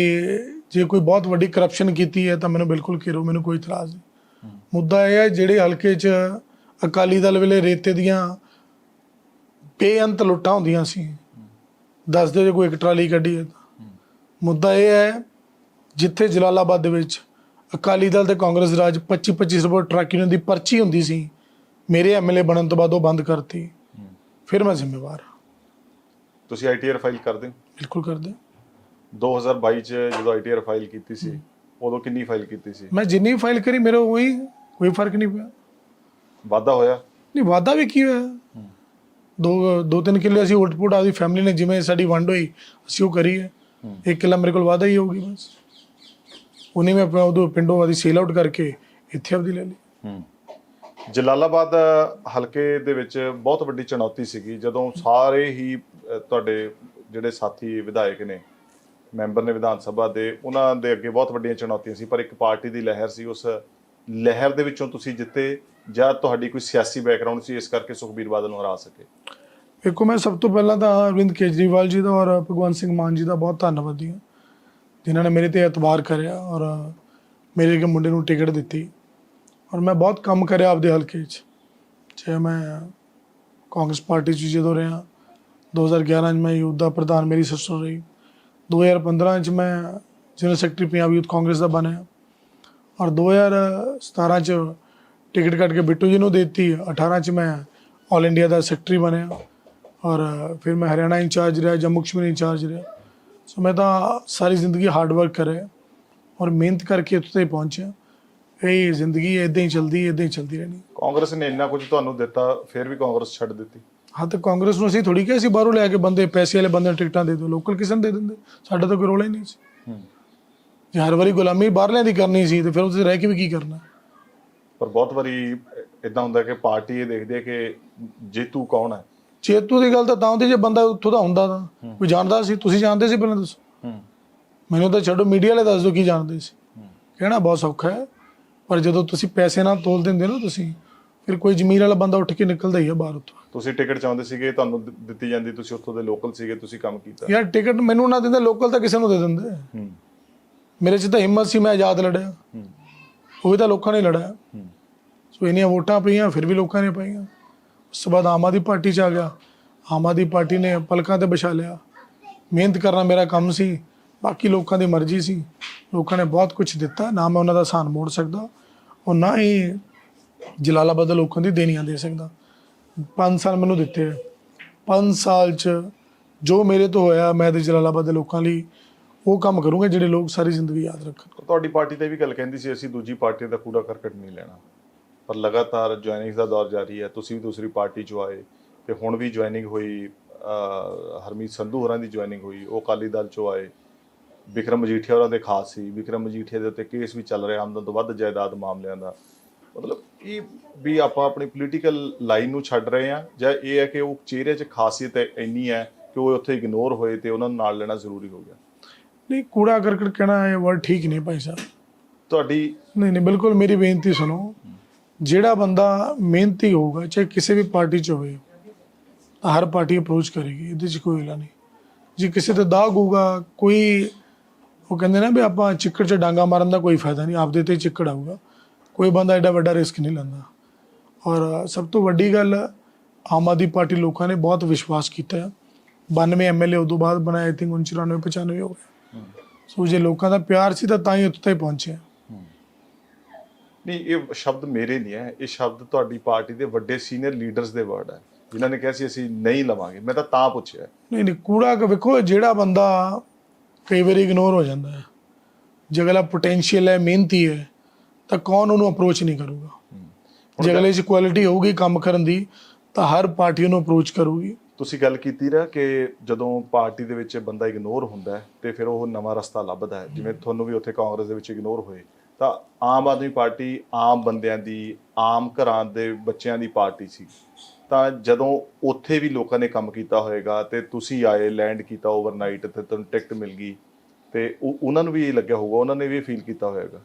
ਜੇ ਕੋਈ ਬਹੁਤ ਵੱਡੀ ਕਰਪਸ਼ਨ ਕੀਤੀ ਹੈ, ਤਾਂ ਮੈਨੂੰ ਬਿਲਕੁਲ ਕਿਰੋ ਮੈਨੂੰ ਕੋਈ ਇਤਰਾਜ਼ ਨਹੀਂ। ਮੁੱਦਾ ਇਹ ਹੈ ਜਿਹੜੇ ਹਲਕੇ 'ਚ ਅਕਾਲੀ ਦਲ ਵੇਲੇ ਰੇਤੇ ਦੀਆਂ ਬੇਅੰਤ ਲੁੱਟਾਂ ਹੁੰਦੀਆਂ ਸੀ, ਦੱਸਦੇ ਜੇ ਕੋਈ ਇੱਕ ਟਰਾਲੀ ਕੱਢੀ ਹੈ ਤਾਂ। ਮੁੱਦਾ ਇਹ ਹੈ ਜਿੱਥੇ ਜਲਾਲਾਬਾਦ ਦੇ ਵਿੱਚ ਅਕਾਲੀ ਦਲ ਤੇ ਕਾਂਗਰਸ ਰਾਜ 25 25 ਰੁਪਏ ਟਰੱਕ ਯੂਨੀਅਨ ਦੀ ਪਰਚੀ ਹੁੰਦੀ ਸੀ। ਮੇਰੇ ਐਮਐਲਏ ਬਣਨ ਤੋਂ ਬਾਅਦ ਉਹ ਬੰਦ ਕਰਤੀ। ਫਿਰ ਮੈਂ ਜ਼ਿੰਮੇਵਾਰ। ਤੁਸੀਂ ਆਈਟੀਆਰ ਫਾਈਲ ਕਰਦੇ ਹੋ? ਬਿਲਕੁਲ ਕਰਦੇ 2022 ਚ ਜਦੋਂ ਆਈਟੀਆਰ ਫਾਈਲ ਕੀਤੀ ਸੀ ਉਦੋਂ ਕਿੰਨੀ ਫਾਈਲ ਕੀਤੀ ਸੀ? ਮੈਂ ਜਿੰਨੀ ਫਾਈਲ ਕਰੀ ਮੇਰਾ ਉਹੀ ਕੋਈ ਫ਼ਰਕ ਨਹੀਂ ਪਿਆ। ਵਾਧਾ ਹੋਇਆ? ਨਹੀਂ ਵਾਦਾ ਵੀ ਕੀ ਹੋਇਆ? ਦੋ ਦੋ ਤਿੰਨ ਕਿੱਲੇ ਅਸੀਂ ਉਲਟਪੁਟ ਆਪਦੀ ਫੈਮਿਲੀ ਨੇ ਜਿਵੇਂ ਸਾਡੀ ਵੰਡ ਹੋਈ ਅਸੀਂ ਉਹ ਕਰੀ ਹੈ। ਇੱਕ ਕਿੱਲਾ ਮੇਰੇ ਕੋਲ ਵਾਦਾ ਹੀ ਹੋਊਗੀ ਬਸ। ਉਹਨੇ ਮੈਂ ਆਪਣਾ ਉਦੋਂ ਪਿੰਡੋਂ ਆਦੀ ਸੇਲ ਆਊਟ ਕਰਕੇ ਇੱਥੇ ਆਪਦੀ ਲੈ ਲਈ। ਹੂੰ। ਜਲਾਲਾਬਾਦ ਹਲਕੇ ਦੇ ਵਿੱਚ ਬਹੁਤ ਵੱਡੀ ਚੁਣੌਤੀ ਸੀਗੀ। ਜਦੋਂ ਸਾਰੇ ਹੀ ਤੁਹਾਡੇ ਜਿਹੜੇ ਸਾਥੀ ਵਿਧਾਇਕ ਨੇ ਮੈਂਬਰ ਨੇ ਵਿਧਾਨ ਸਭਾ ਦੇ ਉਹਨਾਂ ਦੇ ਅੱਗੇ ਬਹੁਤ ਵੱਡੀਆਂ ਚੁਣੌਤੀਆਂ ਸੀ। ਪਰ ਇੱਕ ਪਾਰਟੀ ਦੀ ਲਹਿਰ ਸੀ। ਉਸ ਲਹਿਰ ਦੇ ਵਿੱਚੋਂ ਤੁਸੀਂ ਜਿੱਤੇ ਜਾਂ ਤੁਹਾਡੀ ਕੋਈ ਸਿਆਸੀ ਬੈਕਗ੍ਰਾਉਂਡ ਸੀ ਇਸ ਕਰਕੇ ਸੁਖਬੀਰ ਬਾਦਲ ਨੂੰ ਹਰਾ ਸਕੇ? ਵੇਖੋ ਮੈਂ ਸਭ ਤੋਂ ਪਹਿਲਾਂ ਤਾਂ ਅਰਵਿੰਦ ਕੇਜਰੀਵਾਲ ਜੀ ਦਾ ਔਰ ਭਗਵੰਤ ਸਿੰਘ ਮਾਨ ਜੀ ਦਾ ਬਹੁਤ ਧੰਨਵਾਦੀ ਹਾਂ। ਜਿਨ੍ਹਾਂ ਨੇ ਮੇਰੇ ਤੇ ਇਤਬਾਰ ਕਰਿਆ ਔਰ ਮੇਰੇ ਇੱਕ ਮੁੰਡੇ ਨੂੰ ਟਿਕਟ ਦਿੱਤੀ। ਔਰ ਮੈਂ ਬਹੁਤ ਕੰਮ ਕਰਿਆ ਆਪਦੇ ਹਲਕੇ 'ਚ। ਜੇ ਮੈਂ ਕਾਂਗਰਸ ਪਾਰਟੀ 'ਚ ਜਦੋਂ ਰਿਹਾ 2011 'ਚ ਮੈਂ ਯੂਥ ਦਾ ਪ੍ਰਧਾਨ ਮੇਰੀ ਸਿਸਟਰ ਰਹੀ। 2015 'ਚ ਮੈਂ general secretary Punjab youth Congress ਦਾ ਬਣਿਆ। ਔਰ 2017 'ਚ ਟਿਕਟ ਕੱਟ ਕੇ ਬਿੱਟੂ ਜੀ ਨੂੰ ਦੇ ਦਿੱਤੀ। 18 'ਚ ਮੈਂ ਆਲ ਇੰਡੀਆ ਦਾ ਸੈਕਟਰੀ ਬਣਿਆ। ਔਰ ਫਿਰ ਮੈਂ ਹਰਿਆਣਾ ਇੰਚਾਰਜ ਰਿਹਾ, ਜੰਮੂ ਕਸ਼ਮੀਰ ਇੰਚਾਰਜ ਰਿਹਾ। ਸੋ ਮੈਂ ਤਾਂ ਸਾਰੀ ਜ਼ਿੰਦਗੀ ਹਾਰਡ ਵਰਕ ਕਰਿਆ ਔਰ ਮਿਹਨਤ ਕਰਕੇ ਤੱਕ ਪਹੁੰਚਿਆ। ਇਹ ਜ਼ਿੰਦਗੀ ਇਦਾਂ ਹੀ ਚਲਦੀ ਇਦਾਂ ਹੀ ਚਲਦੀ ਰਹਿਣੀ। ਕਾਂਗਰਸ ਨੇ ਇੰਨਾ ਕੁਝ ਤੁਹਾਨੂੰ ਦਿੱਤਾ ਫਿਰ ਵੀ ਕਾਂਗਰਸ ਛੱਡ ਦਿੱਤੀ। ਹਾਂ ਤਾਂ ਕਾਂਗਰਸ ਨੂੰ ਅਸੀਂ ਥੋੜੀ ਕਿਹਾ ਸੀ ਬਾਹਰੋਂ ਲਿਆ ਕੇ ਬੰਦੇ ਪੈਸੇ ਵਾਲੇ ਬੰਦੇ ਟਿਕਟਾਂ ਦੇ ਦਿਓ ਲੋਕਲ ਕਿਸੇ ਨੂੰ ਦੇ ਦਿੰਦੇ। ਸਾਡਾ ਤਾਂ ਕੋਈ ਰੋਲਾ ਹੀ ਨਹੀਂ ਸੀ। ਜੇ ਹਰ ਵਾਰੀ ਗੁਲਾਮੀ ਬਾਹਰਲਿਆਂ ਦੀ ਕਰਨੀ ਸੀ ਤੇ ਫਿਰ ਉੱਥੇ ਰਹਿ ਕੇ ਵੀ ਕੀ ਕਰਨਾ? ਪਰ ਬਹੁਤ ਵਾਰੀ ਇਦਾਂ ਹੁੰਦਾ ਕਿ ਪਾਰਟੀ ਇਹ ਦੇਖਦੀ ਹੈ ਕਿ ਜੇਤੂ ਕੌਣ ਹੈ? ਚੇਤੂ ਦੀ ਗੱਲ ਤਾਂ ਤਾਂ ਹੁੰਦੀ ਜੇ ਬੰਦਾ ਉੱਥੋਂ ਦਾ ਹੁੰਦਾ ਤਾਂ। ਕੋਈ ਜਾਣਦਾ ਸੀ? ਤੁਸੀਂ ਜਾਣਦੇ ਸੀ ਪਹਿਲਾਂ ਦੱਸੋ। ਮੈਨੂੰ ਤਾਂ ਛੱਡੋ ਮੀਡੀਆ ਵਾਲੇ ਦੱਸ ਦਿਓ ਕੀ ਜਾਣਦੇ ਸੀ। ਕਹਿਣਾ ਬਹੁਤ ਸੌਖਾ ਹੈ। ਪਰ ਜਦੋਂ ਤੁਸੀਂ ਪੈਸੇ ਨਾਲ ਤੋਲ ਦਿੰਦੇ ਨਾ ਤੁਸੀਂ ਫਿਰ ਕੋਈ ਜ਼ਮੀਰ ਵਾਲਾ ਬੰਦਾ ਉੱਠ ਕੇ ਨਿਕਲਦਾ ਹੀ ਆ ਬਾਹਰ ਉੱਥੋਂ। ਤੁਸੀਂ ਟਿਕਟ ਚਾਹੁੰਦੇ ਸੀਗੇ ਤੁਹਾਨੂੰ ਦਿੱਤੀ ਜਾਂਦੀ ਤੁਸੀਂ ਉੱਥੋਂ ਦੇ ਲੋਕਲ ਸੀਗੇ ਤੁਸੀਂ ਕੰਮ ਕੀਤਾ। ਯਾਰ ਟਿਕਟ ਮੈਨੂੰ ਨਾ ਦਿੰਦੇ ਲੋਕਲ ਤਾਂ ਕਿਸੇ ਨੂੰ ਦੇ ਦਿੰਦੇ। ਮੇਰੇ 'ਚ ਤਾਂ ਹਿੰਮਤ ਸੀ ਮੈਂ ਆਜ਼ਾਦ ਲੜਿਆ। ਉਹ ਵੀ ਤਾਂ ਲੋਕਾਂ ਨੇ ਲੜਿਆ। ਹੂੰ। ਸੋ ਇੰਨੀਆਂ ਵੋਟਾਂ ਪਈਆਂ ਫਿਰ ਵੀ ਲੋਕਾਂ ਨੇ ਪਾਈਆਂ। ਉਸ ਤੋਂ ਬਾਅਦ ਆਮ ਆਦਮੀ ਪਾਰਟੀ 'ਚ ਆ ਗਿਆ। ਆਮ ਆਦਮੀ ਪਾਰਟੀ ਨੇ ਪਲਕਾਂ ਤੇ ਬਿਛਾ ਲਿਆ। ਮਿਹਨਤ ਕਰਨਾ ਮੇਰਾ ਕੰਮ ਸੀ। ਬਾਕੀ ਲੋਕਾਂ ਦੀ ਮਰਜ਼ੀ ਸੀ। ਲੋਕਾਂ ਨੇ ਬਹੁਤ ਕੁਝ ਦਿੱਤਾ। ਨਾ ਮੈਂ ਉਹਨਾਂ ਦਾ ਸਾਨ ਮੋੜ ਸਕਦਾ। ਉਹ ਨਾ ਹੀ ਜਲਾਲਾਬਾਦ ਦੇ ਲੋਕਾਂ ਦੀ ਦੇਣੀਆਂ ਦੇ ਸਕਦਾ। 5 ਸਾਲ ਮੈਨੂੰ ਦਿੱਤੇ। 5 ਸਾਲ 'ਚ ਜੋ ਮੇਰੇ ਤੋਂ ਹੋਇਆ, ਮੈਂ ਤੇ ਜਲਾਲਾਬਾਦ ਦੇ ਲੋਕਾਂ ਲਈ ਉਹ ਕੰਮ ਕਰੂੰਗਾ ਜਿਹੜੇ ਲੋਕ ਸਾਰੀ ਜ਼ਿੰਦਗੀ ਯਾਦ ਰੱਖਣ। ਤੁਹਾਡੀ ਪਾਰਟੀ ਤੇ ਵੀ ਗੱਲ ਕਹਿੰਦੀ ਸੀ, ਅਸੀਂ ਦੂਜੀ ਪਾਰਟੀ ਦਾ ਕੂੜਾ ਕਰਕਟ ਨਹੀਂ ਲੈਣਾ। ਪਰ ਲਗਾਤਾਰ ਜੁਆਇਨਿੰਗ ਦਾ ਦੌਰ ਜਾਰੀ ਹੈ ਤੁਸੀਂ ਵੀ ਦੂਸਰੀ ਪਾਰਟੀ ਚ ਆਏ ਤੇ ਹੁਣ ਵੀ ਜੁਆਇਨਿੰਗ ਹੋਈ ਹਰਮੀਤ ਸੰਧੂ ਹੋਰਾਂ ਦੀ ਜੁਆਇਨਿੰਗ ਹੋਈ ਉਹ ਅਕਾਲੀ ਦਲ ਚੋਂ ਆਏ। ਵਿਕਰਮ ਮਜੀਠੀਆ ਹੋਰਾਂ ਦੇ ਖਾਸ ਸੀ। ਵਿਕਰਮ ਮਜੀਠੀਆ ਦੇ ਉੱਤੇ ਕੇਸ ਵੀ ਚੱਲ ਰਿਹਾ ਆਮਦਨ ਤੋਂ ਵੱਧ ਜਾਇਦਾਦ ਮਾਮਲਿਆਂ ਦਾ। ਮਤਲਬ ਇਹ ਵੀ ਆਪਾਂ ਆਪਣੀ ਪੋਲੀਟੀਕਲ ਲਾਈਨ ਨੂੰ ਛੱਡ ਰਹੇ ਆ ਜਾਂ ਇਹ ਹੈ ਕਿ ਉਹ ਚਿਹਰੇ 'ਚ ਖਾਸੀਅਤ ਇੰਨੀ ਹੈ ਕਿ ਉਹ ਉੱਥੇ ਇਗਨੋਰ ਹੋਏ ਤੇ ਉਹਨਾਂ ਨੂੰ ਨਾਲ ਲੈਣਾ ਜ਼ਰੂਰੀ ਹੋ ਗਿਆ। ਨਹੀਂ ਕੂੜਾ ਕਰਕਟ ਕਹਿਣਾ ਇਹ ਵਰਡ ਠੀਕ ਨਹੀਂ ਭਾਈ ਸਾਹਿਬ। ਤੁਹਾਡੀ ਨਹੀਂ ਨਹੀਂ ਬਿਲਕੁਲ ਮੇਰੀ ਬੇਨਤੀ ਸੁਣੋ। ਜਿਹੜਾ ਬੰਦਾ ਮਿਹਨਤੀ ਹੋਊਗਾ ਚਾਹੇ ਕਿਸੇ ਵੀ ਪਾਰਟੀ 'ਚ ਹੋਵੇ ਤਾਂ ਹਰ ਪਾਰਟੀ ਅਪਰੋਚ ਕਰੇਗੀ ਇਹਦੇ 'ਚ ਕੋਈ ਹਿਲਾ ਨਹੀਂ। ਜੇ ਕਿਸੇ ਤੇ ਦਾਗ ਹੋਊਗਾ ਕੋਈ ਉਹ ਕਹਿੰਦੇ ਨਾ ਵੀ ਆਪਾਂ ਚਿੱਕੜ 'ਚ ਡਾਂਗਾ ਮਾਰਨ ਦਾ ਕੋਈ ਫਾਇਦਾ ਨਹੀਂ ਆਪਦੇ ਤੇ ਚਿੱਕੜ ਆਊਗਾ। ਕੋਈ ਬੰਦਾ ਐਡਾ ਵੱਡਾ ਰਿਸਕ ਨਹੀਂ ਲੈਂਦਾ। ਔਰ ਸਭ ਤੋਂ ਵੱਡੀ ਗੱਲ ਆਮ ਆਦਮੀ ਪਾਰਟੀ ਲੋਕਾਂ ਨੇ ਬਹੁਤ ਵਿਸ਼ਵਾਸ ਕੀਤਾ। ਹੈ 92 ਐਮਐਲਏ ਉਦੋਂ ਬਾਅਦ ਬਣਾਏ ਆਈ ਥਿੰਕ 94 95 ਹੋ ਗਏ। ਸੋ ਜੇ ਲੋਕਾਂ ਦਾ ਪਿਆਰ ਸੀ ਤਾਂ ਤਾਂ ਹੀ ਉੱਥੇ ਤੱਕ ਪਹੁੰਚਿਆ ਨਹੀਂ ਇਹ ਸ਼ਬਦ ਮੇਰੇ ਨਹੀਂ ਹੈ। ਇਹ ਸ਼ਬਦ ਤੁਹਾਡੀ ਪਾਰਟੀ ਦੇ ਵੱਡੇ ਸੀਨੀਅਰ ਲੀਡਰਸ ਦੇ ਵਰਡ ਹੈ। ਜਿਨ੍ਹਾਂ ਨੇ ਕਿਹਾ ਸੀ ਅਸੀਂ ਨਹੀਂ ਲਵਾਂਗੇ। ਮੈਂ ਤਾਂ ਤਾਂ ਪੁੱਛਿਆ ਨਹੀਂ ਨਹੀਂ ਕੂੜਾ ਕਿ ਵੇਖੋ ਜਿਹੜਾ ਬੰਦਾ ਕਈ ਵਾਰੀ ਇਗਨੋਰ ਹੋ ਜਾਂਦਾ ਹੈ। ਜੇ ਅਗਲਾ ਪੋਟੈਂਸ਼ੀਅਲ ਹੈ ਮਿਹਨਤੀ ਹੈ ਤਾਂ ਕੌਣ ਉਹਨੂੰ ਅਪਰੋਚ ਨਹੀਂ ਕਰੂਗਾ? ਜੇ ਅਗਲੇ 'ਚ ਕੁਆਲਿਟੀ ਹੋਊਗੀ ਕੰਮ ਕਰਨ ਦੀ ਤਾਂ ਹਰ ਪਾਰਟੀ ਉਹਨੂੰ ਅਪਰੋਚ ਕਰੂਗੀ। ਤੁਸੀਂ ਗੱਲ ਕੀਤੀ ਨਾ ਕਿ ਜਦੋਂ ਪਾਰਟੀ ਦੇ ਵਿੱਚ ਬੰਦਾ ਇਗਨੋਰ ਹੁੰਦਾ ਹੈ ਤੇ ਫਿਰ ਉਹ ਨਵਾਂ ਰਸਤਾ ਲੱਭਦਾ ਹੈ। ਜਿਵੇਂ ਤੁਹਾਨੂੰ ਵੀ ਉੱਥੇ ਕਾਂਗਰਸ ਦੇ ਵਿੱਚ ਇਗਨੋਰ ਹੋਏ। ਤਾਂ ਆਮ ਆਦਮੀ ਪਾਰਟੀ ਆਮ ਬੰਦਿਆਂ ਦੀ ਆਮ ਘਰਾਂ ਦੇ ਬੱਚਿਆਂ ਦੀ ਪਾਰਟੀ ਸੀ। ਤਾਂ ਜਦੋਂ ਉੱਥੇ ਵੀ ਲੋਕਾਂ ਨੇ ਕੰਮ ਕੀਤਾ ਹੋਏਗਾ ਤੇ ਤੁਸੀਂ ਆਏ ਲੈਂਡ ਕੀਤਾ ਓਵਰਨਾਈਟ ਤੇ ਤੁਹਾਨੂੰ ਟਿਕਟ ਮਿਲ ਗਈ ਤੇ ਉਹ- ਉਹਨਾਂ ਨੂੰ ਵੀ ਇਹ ਲੱਗਿਆ ਹੋਊਗਾ ਉਹਨਾਂ ਨੇ ਵੀ ਫੀਲ ਕੀਤਾ ਹੋਏਗਾ।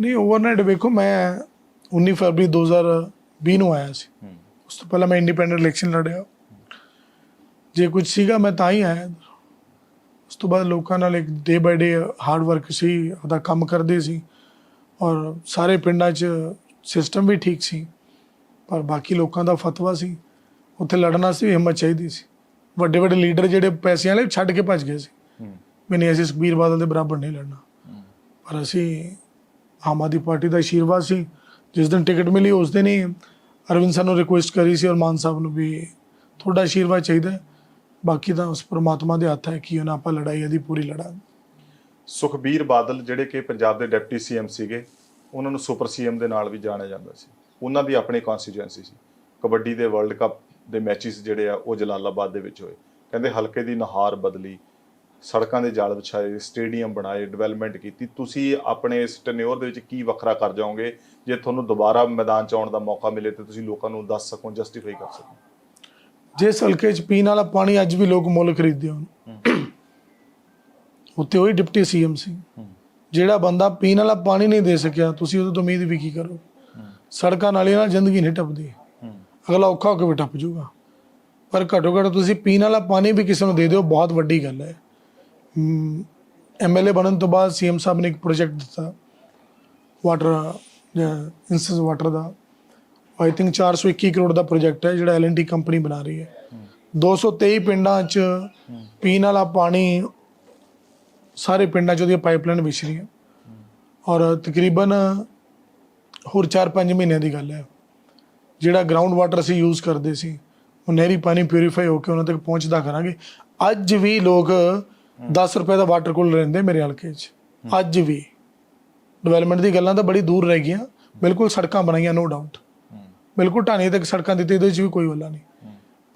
ਨਹੀਂ ਓਵਰਨਾਈਟ ਵੇਖੋ ਮੈਂ 19 ਫਰਵਰੀ 2020 ਨੂੰ ਆਇਆ ਸੀ। ਉਸ ਤੋਂ ਪਹਿਲਾਂ ਮੈਂ ਇੰਡੀਪੈਂਡੈਂਟ ਇਲੈਕਸ਼ਨ ਲੜਿਆ। ਜੇ ਕੁਝ ਸੀਗਾ ਮੈਂ ਤਾਂ ਹੀ ਆਇਆ। ਉਸ ਤੋਂ ਬਾਅਦ ਲੋਕਾਂ ਨਾਲ ਇੱਕ ਡੇ ਬਾਈ ਡੇ ਹਾਰਡ ਵਰਕ ਸੀ ਉਹਦਾ ਕੰਮ ਕਰਦੇ ਸੀ। ਔਰ ਸਾਰੇ ਪਿੰਡਾਂ 'ਚ ਸਿਸਟਮ ਵੀ ਠੀਕ ਸੀ ਪਰ ਬਾਕੀ ਲੋਕਾਂ ਦਾ ਫਤਵਾ ਸੀ। ਉੱਥੇ ਲੜਨਾ ਸੀ ਹਿੰਮਤ ਚਾਹੀਦੀ ਸੀ। ਵੱਡੇ ਵੱਡੇ ਲੀਡਰ ਜਿਹੜੇ ਪੈਸਿਆਂ ਵਾਲੇ ਛੱਡ ਕੇ ਭੱਜ ਗਏ ਸੀ। ਵੀ ਨਹੀਂ ਅਸੀਂ ਸੁਖਬੀਰ ਬਾਦਲ ਦੇ ਬਰਾਬਰ ਨਹੀਂ ਲੜਨਾ। ਪਰ ਅਸੀਂ ਆਮ ਆਦਮੀ ਪਾਰਟੀ ਦਾ ਆਸ਼ੀਰਵਾਦ ਸੀ। ਜਿਸ ਦਿਨ ਟਿਕਟ ਮਿਲੀ ਉਸ ਦਿਨ ਹੀ ਅਰਵਿੰਦ ਸਾਹਿਬ ਨੂੰ ਰਿਕੁਐਸਟ ਕਰੀ ਸੀ ਔਰ ਮਾਨ ਸਾਹਿਬ ਨੂੰ ਵੀ ਤੁਹਾਡਾ ਆਸ਼ੀਰਵਾਦ ਚਾਹੀਦਾ। ਬਾਕੀ ਤਾਂ ਉਸ ਪਰਮਾਤਮਾ ਦੇ ਹੱਥ ਹੈ ਕਿ ਉਹਨਾਂ ਆਪਾਂ ਲੜਾਈ ਇਹਦੀ ਪੂਰੀ ਲੜਾਂਗੇ। ਸੁਖਬੀਰ ਬਾਦਲ ਜਿਹੜੇ ਕਿ ਪੰਜਾਬ ਦੇ ਡਿਪਟੀ ਸੀਐਮ ਸੀਗੇ ਉਹਨਾਂ ਨੂੰ ਸੁਪਰ ਸੀਐਮ ਦੇ ਨਾਲ ਵੀ ਜਾਣਿਆ ਜਾਂਦਾ ਸੀ। ਉਹਨਾਂ ਦੀ ਆਪਣੀ ਕਨਸਟੀਚੁਐਂਸੀ ਸੀ। ਕਬੱਡੀ ਦੇ ਵਰਲਡ ਕੱਪ ਦੇ ਮੈਚਸ ਜਿਹੜੇ ਆ ਉਹ ਜਲਾਲਾਬਾਦ ਦੇ ਵਿੱਚ ਹੋਏ। ਕਹਿੰਦੇ ਹਲਕੇ ਦੀ ਨਹਾਰ ਬਦਲੀ ਸੜਕਾਂ ਦੇ ਜਾਲ ਵਿਛਾਏ ਸਟੇਡੀਅਮ ਬਣਾਏ ਡਿਵੈਲਪਮੈਂਟ ਕੀਤੀ। ਤੁਸੀਂ ਆਪਣੇ ਇਸ ਟੈਨਿਓਰ ਦੇ ਵਿੱਚ ਕੀ ਵੱਖਰਾ ਕਰ ਜਾਓਗੇ? ਜੇ ਤੁਹਾਨੂੰ ਦੁਬਾਰਾ ਮੈਦਾਨ 'ਚ ਆਉਣ ਦਾ ਮੌਕਾ ਮਿਲੇ ਤੇ ਤੁਸੀਂ ਲੋਕਾਂ ਨੂੰ ਦੱਸ ਸਕੋ ਜਸਟੀਫਾਈ ਕਰ ਸਕੋ। ਜਿਸ ਹਲਕੇ 'ਚ ਪੀਣ ਵਾਲਾ ਪਾਣੀ ਅੱਜ ਵੀ ਲੋਕ ਮੁੱਲ ਖਰੀਦਦੇ ਹਨ ਉੱਤੇ ਉਹੀ ਡਿਪਟੀ ਸੀਐਮ ਸੀ। ਜਿਹੜਾ ਬੰਦਾ ਪੀਣ ਵਾਲਾ ਪਾਣੀ ਨਹੀਂ ਦੇ ਸਕਿਆ ਤੁਸੀਂ ਉਹਦੇ ਤੋਂ ਉਮੀਦ ਵੀ ਕੀ ਕਰੋ? ਸੜਕਾਂ ਨਾਲੀਆਂ ਨਾਲ ਜ਼ਿੰਦਗੀ ਨਹੀਂ ਟੱਪਦੀ। ਅਗਲਾ ਔਖਾ ਹੋ ਕੇ ਵੀ ਟੱਪ ਜਾਊਗਾ। ਪਰ ਘੱਟੋ ਘੱਟ ਤੁਸੀਂ ਪੀਣ ਵਾਲਾ ਪਾਣੀ ਵੀ ਕਿਸੇ ਨੂੰ ਦੇ ਦਿਓ ਬਹੁਤ ਵੱਡੀ ਗੱਲ ਹੈ। ਐਮਐਲਏ ਬਣਨ ਤੋਂ ਬਾਅਦ ਸੀਐਮ ਸਾਹਿਬ ਨੇ ਇੱਕ ਪ੍ਰੋਜੈਕਟ ਦਿੱਤਾ। ਵਾਟਰ ਇੰਸਟੈਂਸ ਵਾਟਰ ਦਾ। ਆਈ ਥਿੰਕ 421 ਕਰੋੜ ਦਾ ਪ੍ਰੋਜੈਕਟ ਹੈ ਜਿਹੜਾ ਐਲਐਨਟੀ ਕੰਪਨੀ ਬਣਾ ਰਹੀ ਹੈ। 223 ਪਿੰਡਾਂ 'ਚ ਪੀਣ ਵਾਲਾ ਪਾਣੀ ਸਾਰੇ ਪਿੰਡਾਂ 'ਚ ਉਹਦੀਆਂ ਪਾਈਪਲਾਈਨ ਵਿਛ ਰਹੀਆਂ। ਔਰ ਤਕਰੀਬਨ ਹੋਰ 4-5 ਮਹੀਨਿਆਂ ਦੀ ਗੱਲ ਹੈ। ਜਿਹੜਾ ਗਰਾਊਂਡ ਵਾਟਰ ਅਸੀਂ ਯੂਜ਼ ਕਰਦੇ ਸੀ, ਉਹ ਨਹਿਰੀ ਪਾਣੀ ਪਿਊਰੀਫਾਈ ਹੋ ਕੇ ਉਹਨਾਂ ਤੱਕ ਪਹੁੰਚਦਾ ਕਰਾਂਗੇ। ਅੱਜ ਵੀ ਲੋਕ 10 ਰੁਪਏ ਦਾ ਵਾਟਰ ਕੂਲਰ ਲੈਂਦੇ ਮੇਰੇ ਹਲਕੇ 'ਚ। ਅੱਜ ਵੀ। ਡਿਵੈਲਪਮੈਂਟ ਦੀ ਗੱਲਾਂ ਤਾਂ ਬੜੀ ਦੂਰ ਰਹਿ ਗਈਆਂ। ਬਿਲਕੁਲ ਸੜਕਾਂ ਬਣਾਈਆਂ ਨੋ ਡਾਊਟ ਬਿਲਕੁਲ ਢਾਣੀ ਤੱਕ ਸੜਕਾਂ ਦਿੱਤੀ ਇਹਦੇ 'ਚ ਵੀ ਕੋਈ ਵੱਲਾ ਨਹੀਂ।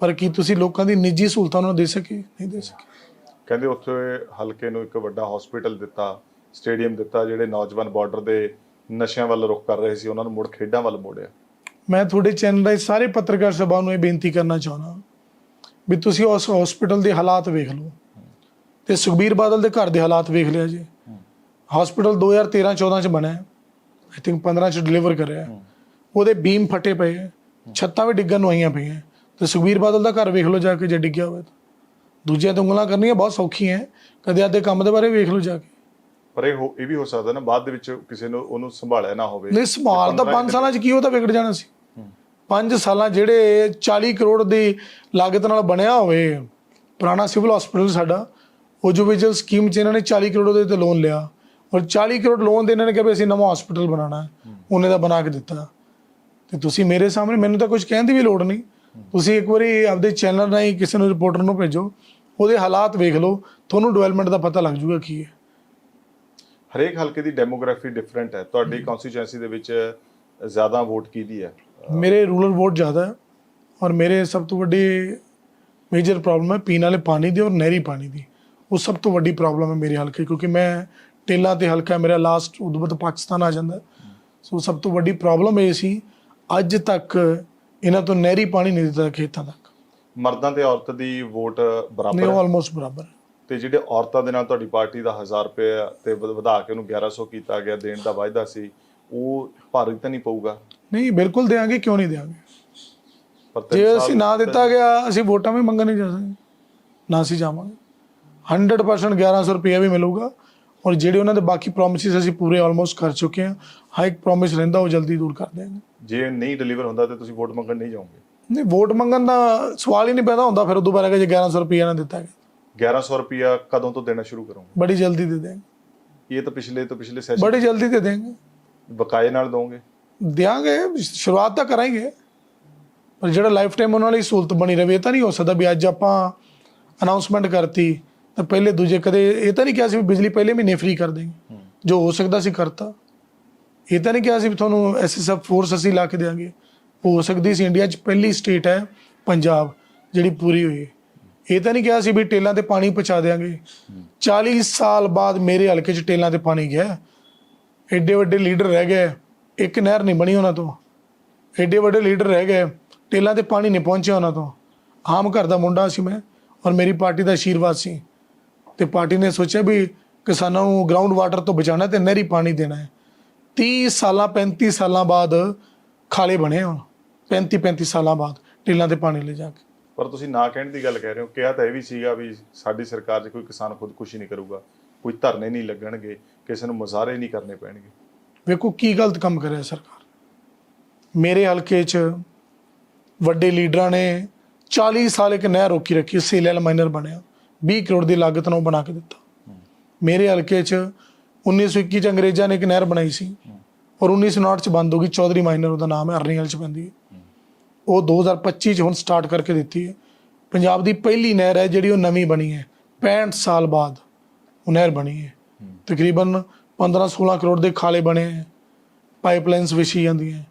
ਪਰ ਕੀ ਤੁਸੀਂ ਲੋਕਾਂ ਦੀ ਨਿੱਜੀ ਸਹੂਲਤਾਂ ਉਹਨਾਂ ਨੂੰ ਦੇ ਸਕੇ ਨਹੀਂ ਦੇ ਸਕੇ ਕਹਿੰਦੇ ਉੱਥੇ ਹਲਕੇ ਨੂੰ ਇੱਕ ਵੱਡਾ ਹਸਪੀਟਲ ਦਿੱਤਾ ਸਟੇਡੀਅਮ ਦਿੱਤਾ, ਜਿਹੜੇ ਨੌਜਵਾਨ ਬਾਰਡਰ ਦੇ ਨਸ਼ਿਆਂ ਵੱਲ ਰੁਖ ਕਰ ਰਹੇ ਸੀ, ਉਹਨਾਂ ਨੂੰ ਮੁੜ ਖੇਡਾਂ ਵੱਲ ਮੋੜਿਆ। ਮੈਂ ਤੁਹਾਡੇ ਚੈਨਲ ਰਾਹੀਂ ਸਾਰੇ ਪੱਤਰਕਾਰ ਸਭਾ ਨੂੰ ਇਹ ਬੇਨਤੀ ਕਰਨਾ ਚਾਹੁੰਦਾ ਵੀ ਤੁਸੀਂ ਉਸ ਹਸਪੀਟਲ ਦੇ ਹਾਲਾਤ ਵੇਖ ਲਓ। ਤੇ ਸੁਖਬੀਰ ਬਾਦਲ ਦੇ ਘਰ ਦੇ ਹਾਲਾਤ ਵੇਖ ਲਿਆ ਜੀ। ਹਸਪੀਟਲ 2013 14 ਚ ਬਣਿਆ ਆਈ ਥਿੰਕ 15 ਚ ਡਿਲੀਵਰ ਕਰਿਆ। ਉਹਦੇ ਬੀਮ ਫਟੇ ਪਏ, ਛੱਤਾਂ ਵੀ ਡਿੱਗਣ ਨੂੰ ਆਈਆਂ ਪਈਆਂ। ਤੇ ਸੁਖਬੀਰ ਬਾਦਲ ਦਾ ਘਰ ਵੇਖ ਲਓ ਜਾ ਕੇ ਜੇ ਡਿੱਗਿਆ ਹੋਵੇ ਤਾਂ। ਦੂਜਿਆਂ ਤੇ ਉਂਗਲਾਂ ਕਰਨੀਆਂ ਬਹੁਤ ਸੌਖੀਆਂ ਕਦੇ ਆਦੇ ਕੰਮ ਦੇ ਬਾਰੇ ਵੇਖ ਲਓ ਜਾ ਕੇ। ਪਰ ਇਹ ਹੋ- ਇਹ ਵੀ ਹੋ ਸਕਦਾ ਨਾ ਬਾਅਦ ਦੇ ਵਿੱਚ ਕਿਸੇ ਨੂੰ ਉਹਨੂੰ ਸੰਭਾਲਿਆ ਨਾ ਹੋਵੇ। ਨਹੀਂ ਸੰਭਾਲ ਤਾਂ 5 ਸਾਲਾਂ ਚ ਕੀ ਉਹ ਤਾਂ ਵਿਗੜ ਜਾਣਾ ਸੀ। 5 ਸਾਲਾਂ ਜਿਹੜੇ 40 ਕਰੋੜ ਦੀ ਲਾਗਤ ਨਾਲ ਬਣਿਆ ਹੋਵੇ ਪੁਰਾਣਾ ਸਿਵਲ ਹਸਪੀਟਲ ਸਾਡਾ ਉਹ ਜੋ ਵਿਜਲ ਸਕੀਮ ਚ ਇਹਨਾਂ ਨੇ 40 ਕਰੋੜ ਦੇ ਤੇ ਲੋਨ ਲਿਆ ਔਰ 40 ਕਰੋੜ ਲੋਨ ਦੇ ਇਹਨਾਂ ਨੇ ਕਿਹਾ ਵੀ ਅਸੀਂ ਨਵਾਂ ਹਸਪੀਟਲ ਬਣਾਉਣਾ ਹੈ। ਉਹਨੇ ਦਾ ਬਣਾ ਕੇ ਦਿੱਤਾ। ਤੇ ਤੁਸੀਂ ਮੇਰੇ ਸਾਹਮਣੇ ਮੈਨੂੰ ਤਾਂ ਕੁਝ ਕਹਿਣ ਦੀ ਵੀ ਲੋੜ ਨਹੀਂ। ਤੁਸੀਂ ਇੱਕ ਵਾਰੀ ਆਪਦੇ ਚੈਨਲ ਰਾਹੀਂ ਕਿਸੇ ਨੂੰ ਰਿਪੋਰਟਰ ਨੂੰ ਭੇਜੋ ਉਹਦੇ ਹਾਲਾਤ ਵੇਖ ਲਓ ਤੁਹਾਨੂੰ ਡਿਵੈਲਪਮੈਂਟ ਦਾ ਪਤਾ ਲੱਗ ਜਾਊਗਾ ਕੀ ਹੈ। ਹਰੇਕ ਹਲਕੇ ਦੀ ਡੈਮੋਗ੍ਰਾਫੀ ਡਿਫਰੈਂਟ ਹੈ। ਤੁਹਾਡੀ ਕਨਸਟੀਚੁਐਂਸੀ ਦੇ ਵਿੱਚ ਜ਼ਿਆਦਾ ਵੋਟ ਕਿਹਦੀ ਹੈ? ਮੇਰੇ ਰੂਰਲ ਵੋਟ ਜ਼ਿਆਦਾ ਹੈ ਔਰ ਮੇਰੇ ਸਭ ਤੋਂ ਵੱਡੀ ਮੇਜਰ ਪ੍ਰੋਬਲਮ ਹੈ ਪੀਣ ਵਾਲੇ ਪਾਣੀ ਦੀ ਔਰ ਨਹਿਰੀ ਪਾਣੀ ਦੀ। ਉਹ ਸਭ ਤੋਂ ਵੱਡੀ ਪ੍ਰੋਬਲਮ ਹੈ ਮੇਰੇ ਹਲਕੇ ਕਿਉਂਕਿ ਮੈਂ ਟੇਲਾ ਤੇ ਹਲਕਾ ਮੇਰਾ ਲਾਸਟ ਉਦੋਂ ਬਾਅਦ ਪਾਕਿਸਤਾਨ ਆ ਜਾਂਦਾ। ਸੋ ਸਭ ਤੋਂ ਵੱਡੀ ਪ੍ਰੋਬਲਮ ਇਹ ਸੀ ਅੱਜ ਤੱਕ ਇਹਨਾਂ ਤੋਂ ਨਹਿਰੀ ਪਾਣੀ ਨਹੀਂ ਦਿੱਤਾ ਖੇਤਾਂ ਤੱਕ। ਮਰਦਾਂ ਤੇ ਔਰਤ ਦੀ ਵੋਟ ਨਹੀਂ ਬਰਾਬਰ ਉਹ ਹੈ ਆਲਮੋਸਟ ਬਰਾਬਰ ਹੈ। ਤੇ ਜਿਹੜੇ ਔਰਤਾਂ ਦੇ ਨਾਲ ਤੁਹਾਡੀ ਪਾਰਟੀ ਦਾ 1000 ਰੁਪਏ ਤੇ ਵਧ- ਵਧਾ ਕੇ ਉਹਨੂੰ 1100 ਕੀਤਾ ਗਿਆ ਦੇਣ ਦਾ ਵਾਅਦਾ ਸੀ ਉਹ ਭਾਰੀ ਤਾਂ ਨਹੀਂ ਪਊਗਾ? ਨਹੀਂ ਬਿਲਕੁਲ ਦੇਾਂਗੇ ਕਿਉਂ ਨਹੀਂ ਦੇਾਂਗੇ? ਪਰ ਤਿੰਨ ਜੇ ਸਾਲ- ਅਸੀਂ ਨਾ ਦਿੱਤਾ ਗਿਆ ਅਸੀਂ ਵੋਟਾਂ ਵੀ ਮੰਗਣ ਨਹੀਂ ਜਾ ਸਕਦੇ। ਨਾ ਅਸੀਂ ਜਾਵਾਂਗੇ। 100% 1100 ਰੁਪਏ ਵੀ ਮਿਲੂਗਾ ਔਰ ਜਿਹੜੇ ਉਹਨਾਂ ਦੇ ਬਾਕੀ ਪ੍ਰੋਮਿਸਿਸ ਅਸੀਂ ਪੂਰੇ ਆਲਮੋਸਟ ਕਰ ਚੁੱਕੇ ਹਾਂ ਹਾਂ ਇੱਕ ਪ੍ਰੋਮਿਸ ਰਹਿੰਦਾ ਉਹ ਜਲਦੀ ਦੂਰ ਕਰ ਦੇਣਗੇ ਜੇ ਨਹੀਂ ਡਿਲੀਵਰ ਹੁੰਦਾ ਤੇ ਤੁਸੀਂ ਵੋਟ ਮੰਗਣ ਨਹੀਂ ਜਾਓਗੇ? ਨਹੀਂ ਵੋਟ ਮੰਗਣ ਦਾ ਸਵਾਲ ਹੀ ਨਹੀਂ ਪੈਦਾ ਹੁੰਦਾ ਫਿਰ ਉਦੋਂ ਬਾਅਦ ਜੇ 1100 ਰੁਪਏ ਨਾ ਦਿੱਤਾ ਗਿਆ। 1100 ਰੁਪਿਆ ਕਦੋਂ ਤੋਂ ਦੇਣਾ ਸ਼ੁਰੂ ਕਰੋਗੇ? ਬੜੀ ਜਲਦੀ ਦੇ ਦੇਣਗੇ ਇਹ ਤਾਂ ਪਿਛਲੇ ਤੋਂ ਪਿਛਲੇ ਸੈਸ਼ਨ ਬੜੀ ਜਲਦੀ ਦੇ ਦੇਣਗੇ ਬਕਾਏ ਨਾਲ ਦੋਗੇ? ਦਿਆਂਗੇ ਸ਼ੁਰੂਆਤ ਤਾਂ ਕਰਾਂਗੇ। ਪਰ ਜਿਹੜਾ ਲਾਈਫ ਟਾਈਮ ਉਹਨਾਂ ਲਈ ਸਹੂਲਤ ਬਣੀ ਰਹੇ ਤਾਂ ਨਹੀਂ ਹੋ ਸਕਦਾ ਵੀ ਅੱਜ ਆਪਾਂ ਅਨਾਉਂਸਮੈਂਟ ਕਰਤੀ ਤਾਂ ਪਹਿਲੇ ਦੂਜੇ ਕਦੇ ਇਹ ਤਾਂ ਨਹੀਂ ਕਿਹਾ ਸੀ ਵੀ ਬਿਜਲੀ ਪਹਿਲੇ ਮਹੀਨੇ ਫ੍ਰੀ ਕਰ ਦੇਂਗੇ ਜੋ ਹੋ ਸਕਦਾ ਸੀ ਕਰਤਾ। ਇਹ ਤਾਂ ਨਹੀਂ ਕਿਹਾ ਸੀ ਵੀ ਤੁਹਾਨੂੰ ਐਸਐਸਐਫ ਫੋਰਸ ਅਸੀਂ ਲਾ ਕੇ ਦੇਾਂਗੇ ਹੋ ਸਕਦੀ ਸੀ ਇੰਡੀਆ 'ਚ ਪਹਿਲੀ ਸਟੇਟ ਹੈ ਪੰਜਾਬ, ਜਿਹੜੀ ਪੂਰੀ ਹੋਈ। ਹੈ ਇਹ ਤਾਂ ਨਹੀਂ ਕਿਹਾ ਸੀ ਵੀ ਟੇਲਾਂ ਤੇ ਪਾਣੀ ਪਹੁੰਚਾ ਦੇਾਂਗੇ 40 ਸਾਲ ਬਾਅਦ ਮੇਰੇ ਹਲਕੇ 'ਚ ਟੇਲਾਂ ਤੇ ਪਾਣੀ ਗਿਆ। ਐਡੇ ਵੱਡੇ ਲੀਡਰ ਰਹਿ ਗਏ। ਇੱਕ ਨਹਿਰ ਨਹੀਂ ਬਣੀ ਉਹਨਾਂ ਤੋਂ। ਐਡੇ ਵੱਡੇ ਲੀਡਰ ਰਹਿ ਗਏ। ਟੇਲਾਂ ਤੇ ਪਾਣੀ ਨਹੀਂ ਪਹੁੰਚਿਆ ਉਹਨਾਂ ਤੋਂ। ਆਮ ਘਰ ਦਾ ਮੁੰਡਾ ਸੀ ਮੈਂ ਔਰ ਮੇਰੀ ਪਾਰਟੀ ਦਾ ਆਸ਼ੀਰਵਾਦ ਸੀ। ਤੇ ਪਾਰਟੀ ਨੇ ਸੋਚਿਆ ਵੀ ਕਿਸਾਨਾਂ ਨੂੰ ਗਰਾਊਂਡ ਵਾਟਰ ਤੋਂ ਬਚਾਉਣਾ ਤੇ ਨਹਿਰੀ ਪਾਣੀ ਦੇਣਾ ਹੈ। 30 ਸਾਲਾਂ 35 ਸਾਲਾਂ ਬਾਅਦ ਖਾਲੇ ਬਣੇ ਹੁਣ। 35 35 ਸਾਲਾਂ ਬਾਅਦ ਟੇਲਾਂ ਤੇ ਪਾਣੀ ਲੈ ਜਾ ਕੇ। ਪਰ ਤੁਸੀਂ ਨਾ ਕਹਿਣ ਦੀ ਗੱਲ ਕਹਿ ਰਹੇ ਹੋ। ਕਿਹਾ ਤਾਂ ਇਹ ਵੀ ਸੀਗਾ ਵੀ ਸਾਡੀ ਸਰਕਾਰ 'ਚ ਕੋਈ ਕਿਸਾਨ ਖੁਦਕੁਸ਼ੀ ਨਹੀਂ ਕਰੂਗਾ। ਕੋਈ ਧਰਨੇ ਨਹੀਂ ਲੱਗਣਗੇ। ਕਿਸੇ ਨੂੰ ਮੁਜ਼ਾਹਰੇ ਨਹੀਂ ਕਰਨੇ ਪੈਣਗੇ। ਵੇਖੋ ਕੀ ਗਲਤ ਕੰਮ ਕਰਿਆ ਸਰਕਾਰ। ਮੇਰੇ ਹਲਕੇ 'ਚ ਵੱਡੇ ਲੀਡਰਾਂ ਨੇ 40 ਸਾਲ ਇੱਕ ਨਹਿਰ ਰੋਕੀ ਰੱਖੀ ਸੇਲੈਲ ਮਾਈਨਰ ਬਣਿਆ। 20 ਕਰੋੜ ਦੀ ਲਾਗਤ ਨਾਲ ਉਹ ਬਣਾ ਕੇ ਦਿੱਤਾ। ਮੇਰੇ ਹਲਕੇ 'ਚ 1921 ਚ ਅੰਗਰੇਜ਼ਾਂ ਨੇ ਇੱਕ ਨਹਿਰ ਬਣਾਈ ਸੀ ਔਰ 1959 ਚ ਬੰਦ ਹੋ ਗਈ। ਚੌਧਰੀ ਮਾਈਨਰ ਉਹਦਾ ਨਾਮ ਹੈ, ਅਰਨੀਅਲ ਚ ਪੈਂਦੀ ਹੈ। ਉਹ 2025 ਚ ਹੁਣ ਸਟਾਰਟ ਕਰਕੇ ਦਿੱਤੀ ਹੈ। ਪੰਜਾਬ ਦੀ ਪਹਿਲੀ ਨਹਿਰ ਹੈ ਜਿਹੜੀ ਉਹ ਨਵੀਂ ਬਣੀ ਹੈ। 65 ਸਾਲ ਬਾਅਦ ਉਹ ਨਹਿਰ ਬਣੀ ਹੈ। ਤਕਰੀਬਨ 15-16 ਕਰੋੜ ਦੇ ਖਾਲੇ ਬਣੇ ਹੈ। ਪਾਈਪਲਾਈਨਸ ਵਿਛੀ ਜਾਂਦੀਆਂ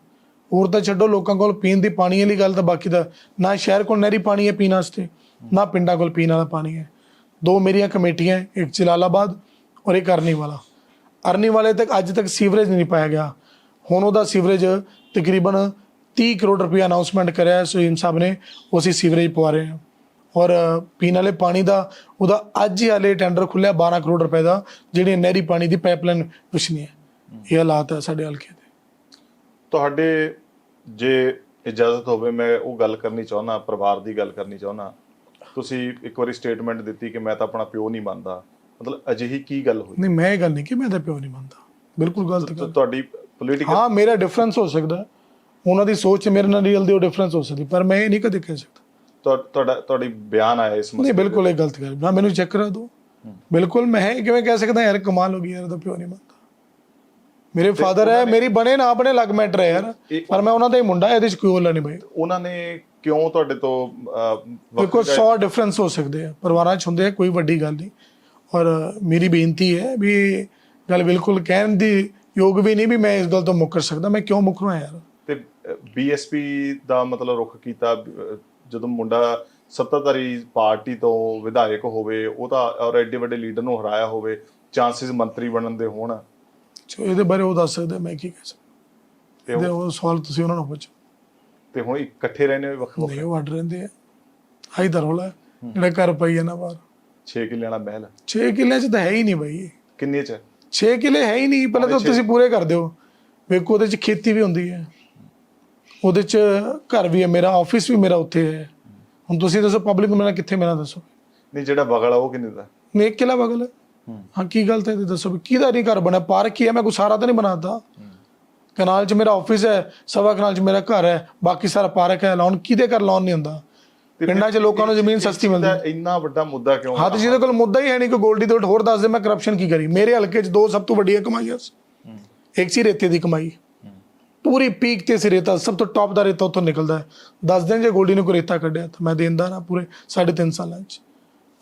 ਹੋਰ ਤਾਂ ਛੱਡੋ, ਲੋਕਾਂ ਕੋਲ ਪੀਣ ਦੀ ਪਾਣੀ ਵਾਲੀ ਗੱਲ ਤਾਂ ਬਾਕੀ ਦਾ ਨਾ ਸ਼ਹਿਰ ਕੋਲ ਨਹਿਰੀ ਪਾਣੀ ਹੈ ਪੀਣ ਵਾਸਤੇ, ਨਾ ਪਿੰਡਾਂ ਕੋਲ ਪੀਣ ਵਾਲਾ ਪਾਣੀ ਹੈ। ਦੋ ਮੇਰੀਆਂ ਕਮੇਟੀਆਂ, ਇੱਕ ਜਲਾਲਾਬਾਦ ਔਰ ਇੱਕ ਅਰਨੀ ਵਾਲਾ ਅਰਨੀ ਵਾਲੇ ਤੱਕ ਅੱਜ ਤੱਕ ਸੀਵਰੇਜ ਨਹੀਂ ਪਾਇਆ ਗਿਆ। ਹੁਣ ਉਹਦਾ ਸੀਵਰੇਜ ਤਕਰੀਬਨ 30 ਕਰੋੜ ਰੁਪਏ ਅਨਾਉਂਸਮੈਂਟ ਕਰਿਆ ਸੁਹੀਮ ਸਾਹਿਬ ਨੇ, ਉਹ ਸੀਵਰੇਜ ਪਵਾ ਰਹੇ ਹਾਂ। ਔਰ ਪੀਣ ਵਾਲੇ ਪਾਣੀ ਦਾ, ਉਹਦਾ ਅੱਜ ਹੀ ਹਾਲੇ ਟੈਂਡਰ ਖੁੱਲਿਆ 12 ਕਰੋੜ ਰੁਪਏ ਦਾ, ਜਿਹੜੀ ਨਹਿਰੀ ਪਾਣੀ ਦੀ ਪਾਈਪਲਾਈਨ ਵਿਛਣੀ ਹੈ। ਇਹ ਹਾਲਾਤ ਹੈ ਸਾਡੇ ਹਲਕੇ ਦੇ। ਤੁਹਾਡੇ ਜੇ ਇਜਾਜ਼ਤ ਹੋਵੇ, ਮੈਂ ਉਹ ਗੱਲ ਕਰਨੀ ਚਾਹੁੰਦਾ, ਪਰਿਵਾਰ ਦੀ ਗੱਲ ਕਰਨੀ ਚਾਹੁੰਦਾ। ਤੁਸੀਂ ਇੱਕ ਵਾਰੀ ਸਟੇਟਮੈਂਟ ਦਿੱਤੀ ਕਿ ਮੈਂ ਤਾਂ ਆਪਣਾ ਪਿਓ ਨਹੀਂ ਮੰਨਦਾ। ਮਤਲਬ ਅਜਿਹੀ ਕੀ ਗੱਲ ਹੋਈ? ਨਹੀਂ ਮੈਂ ਇਹ ਗੱਲ ਨਹੀਂ ਕਿ ਮੈਂ ਤਾਂ ਪਿਓ ਨਹੀਂ ਮੰਨਦਾ। ਬਿਲਕੁਲ ਗਲਤ ਗੱਲ। ਤੁਹਾਡੀ ਪੋਲੀਟੀਕਲ ਹਾਂ ਮੇਰਾ ਡਿਫਰੈਂਸ ਹੋ ਸਕਦਾ। ਉਹਨਾਂ ਦੀ ਸੋਚ 'ਚ ਮੇਰੇ ਨਾਲ ਰੀਅਲ ਦੀ ਉਹ ਡਿਫਰੈਂਸ ਹੋ ਸਕਦੀ ਪਰ ਮੈਂ ਇਹ ਨਹੀਂ ਕਦੇ ਕਹਿ ਸਕਦਾ। ਤੁਹਾਡਾ ਤੁਹਾਡੀ ਬਿਆਨ ਆਇਆ ਇਸ ਨਹੀਂ ਮਸਲੇ ਬਿਲਕੁਲ ਇਹ ਗਲਤ ਗੱਲ ਨਾ ਮੈਨੂੰ ਚੈੱਕ ਕਰਾ ਦਿਓ। ਬਿਲਕੁਲ ਮੈਂ ਕਿਵੇਂ ਕਹਿ ਸਕਦਾ ਯਾਰ ਕਮਾਲ ਹੋ ਗਈ ਯਾਰ ਇਹਦਾ ਪਿਓ ਨਹੀਂ ਮੰਨਦਾ। ਮੇਰੇ ਫਾਦਰ ਹੈ ਮੇਰੀ ਬਣੇ ਨਾ ਬਣੇ ਲੱਗ ਮੈਟਰ ਹੈ ਯਾਰ। ਪਰ ਮੈਂ ਉਹਨਾਂ ਦਾ ਹੀ ਮੁੰਡਾ ਇਹਦੇ 'ਚ ਕੋਈ ਹੋਲਾ ਨਹੀਂ ਬਈ ਉਹਨਾਂ ਨੇ ਕਿਉਂ ਤੁਹਾਡੇ ਤੋਂ ਦੇਖੋ ਵੱਖਰੀ 100 ਡਿਫਰੈਂਸ ਹੋ ਸਕਦੇ ਆ। ਪਰਿਵਾਰਾਂ 'ਚ ਹੁੰਦੇ ਆ ਕੋਈ ਵੱਡੀ ਗੱਲ ਨਹੀਂ। ਔਰ ਮੇਰੀ ਬੇਨਤੀ ਹੈ ਵੀ ਗੱਲ ਬਿਲਕੁਲ ਕਹਿਣ ਦੀ ਯੋਗ ਵੀ ਨਹੀਂ ਵੀ ਮੈਂ ਇਸ ਗੱਲ ਤੋਂ ਮੁੱਕਰ ਸਕਦਾ। ਮੈਂ ਕਿਉਂ ਮੁੱਕਰਾਂ ਯਾਰ? ਤੇ ਬੀਐਸਪੀ ਦਾ ਮਤਲਬ ਰੁਖ ਕੀਤਾ ਜਦੋਂ ਮੁੰਡਾ ਸੱਤਾਧਾਰੀ ਪਾਰਟੀ ਤੋਂ ਵਿਧਾਇਕ ਹੋਵੇ ਉਹ ਤਾਂ ਔਰ ਐਡੇ ਵੱਡੇ ਲੀਡਰ ਨੂੰ ਹਰਾਇਆ ਹੋਵੇ ਚਾਂਸਸ ਮੰਤਰੀ ਬਣਨ ਦੇ ਹੋਣ। ਚੋ ਇਹਦੇ ਬਾਰੇ ਉਹ ਦੱਸ ਸਕਦਾ ਮੈਂ ਕੀ ਕਹਿ ਸਕਦਾ। ਤੇ ਉਹ- ਉਹ ਸਵਾਲ ਤੁਸੀਂ ਉਹਨਾਂ ਨੂੰ ਪੁੱਛੋ। ਤੇ ਹੁਣ ਇਕੱਠੇ ਰਹਿਣੇ ਵੱਖ ਵੱਖ ਨਹੀਂ ਉਹ ਅੱਡ ਰਹਿੰਦੇ ਆ। ਆਈ ਤਾਂ ਰੌਲਾ ਹੈ। ਜਿਹੜਾ ਘਰ ਪਈ ਹੈ ਨਾ ਬਾਹਰ। 6 ਕਿੱਲਿਆਂ ਦਾ ਮਹਿਲ 6 ਕਿੱਲਿਆਂ 'ਚ ਤਾਂ ਹੈ ਹੀ ਨਹੀਂ ਬਾਈ। ਕਿੰਨੇ ਚ? 6 ਕਿੱਲੇ ਹੈ ਹੀ ਨਹੀਂ ਪਹਿਲਾਂ ਤਾਂ ਤੁਸੀਂ ਪੂਰੇ ਕਰ ਦਿਓ। ਵੇਖੋ ਉਹਦੇ 'ਚ ਖੇਤੀ ਵੀ ਹੁੰਦੀ ਹੈ। ਉਹਦੇ 'ਚ ਘਰ ਵੀ ਹੈ ਮੇਰਾ ਆਫਿਸ ਵੀ ਮੇਰਾ ਉੱਥੇ ਹੈ। ਹੁਣ ਤੁਸੀਂ ਦੱਸੋ ਪਬਲਿਕ ਨੂੰ ਮੇਰਾ ਕਿੱਥੇ ਮੇਰਾ ਦੱਸੋ। ਨਹੀਂ ਜਿਹੜਾ ਬਗਲ ਆ ਉਹ ਕਿੰਨੇ ਦਾ? ਨੇ ਇੱਕ ਕਿਲਾ ਬਗਲ ਹੈ। ਹਾਂ ਕੀ ਗੱਲ ਤਾਂ ਦੱਸੋ ਵੀ ਕਿਹਦਾ ਨਹੀਂ ਘਰ ਬਣਿਆ? ਪਾਰਕ ਹੀ ਹੈ ਮੈਂ ਕੋਈ ਸਾਰਾ ਤਾਂ ਨਹੀਂ ਬਣਾਤਾ। ਕਨਾਲ 'ਚ ਮੇਰਾ ਆਫਿਸ ਹੈ ਸਵਾ ਕਨਾਲ 'ਚ ਮੇਰਾ ਘਰ ਹੈ ਬਾਕੀ ਸਾਰਾ ਪਾਰਕ ਹੈ ਲਾਉਣ ਕਿਹਦੇ ਘਰ ਲਾਉਣ ਨਹੀਂ ਹੁੰਦਾ? ਪਿੰਡਾਂ 'ਚ ਲੋਕਾਂ ਨੂੰ ਜ਼ਮੀਨ ਸਸਤੀ ਮਿਲਦੀ ਇੰਨਾ ਵੱਡਾ ਮੁੱਦਾ ਕਿਉਂ ਹਾਂ ਤੇ ਜਿਹਦੇ ਕੋਲ ਮੁੱਦਾ ਹੀ ਹੈ ਨਹੀਂ ਕਿ ਗੋਲਡੀ ਤੋਂ ਹੋਰ ਦੱਸ ਦੇ ਮੈਂ ਕਰਪਸ਼ਨ ਕੀ ਕਰੀ? ਮੇਰੇ ਹਲਕੇ 'ਚ ਦੋ ਸਭ ਤੋਂ ਵੱਡੀਆਂ ਕਮਾਈਆਂ ਸੀ। ਇੱਕ ਸੀ ਰੇਤੇ ਦੀ ਕਮਾਈ। ਪੂਰੀ ਪੀਕ ਤੇ ਸੀ ਰੇਤਾ ਸਭ ਤੋਂ ਟੌਪ ਦਾ ਰੇਤਾ ਉੱਥੋਂ ਨਿਕਲਦਾ ਹੈ। ਦੱਸ ਦੇਣ ਜੇ ਗੋਲਡੀ ਨੇ ਕੋਈ ਰੇਤਾ ਕੱਢਿਆ ਤਾਂ ਮੈਂ ਦੇਂਦਾ ਨਾ ਪੂਰੇ 3.5 ਸਾਲਾਂ 'ਚ।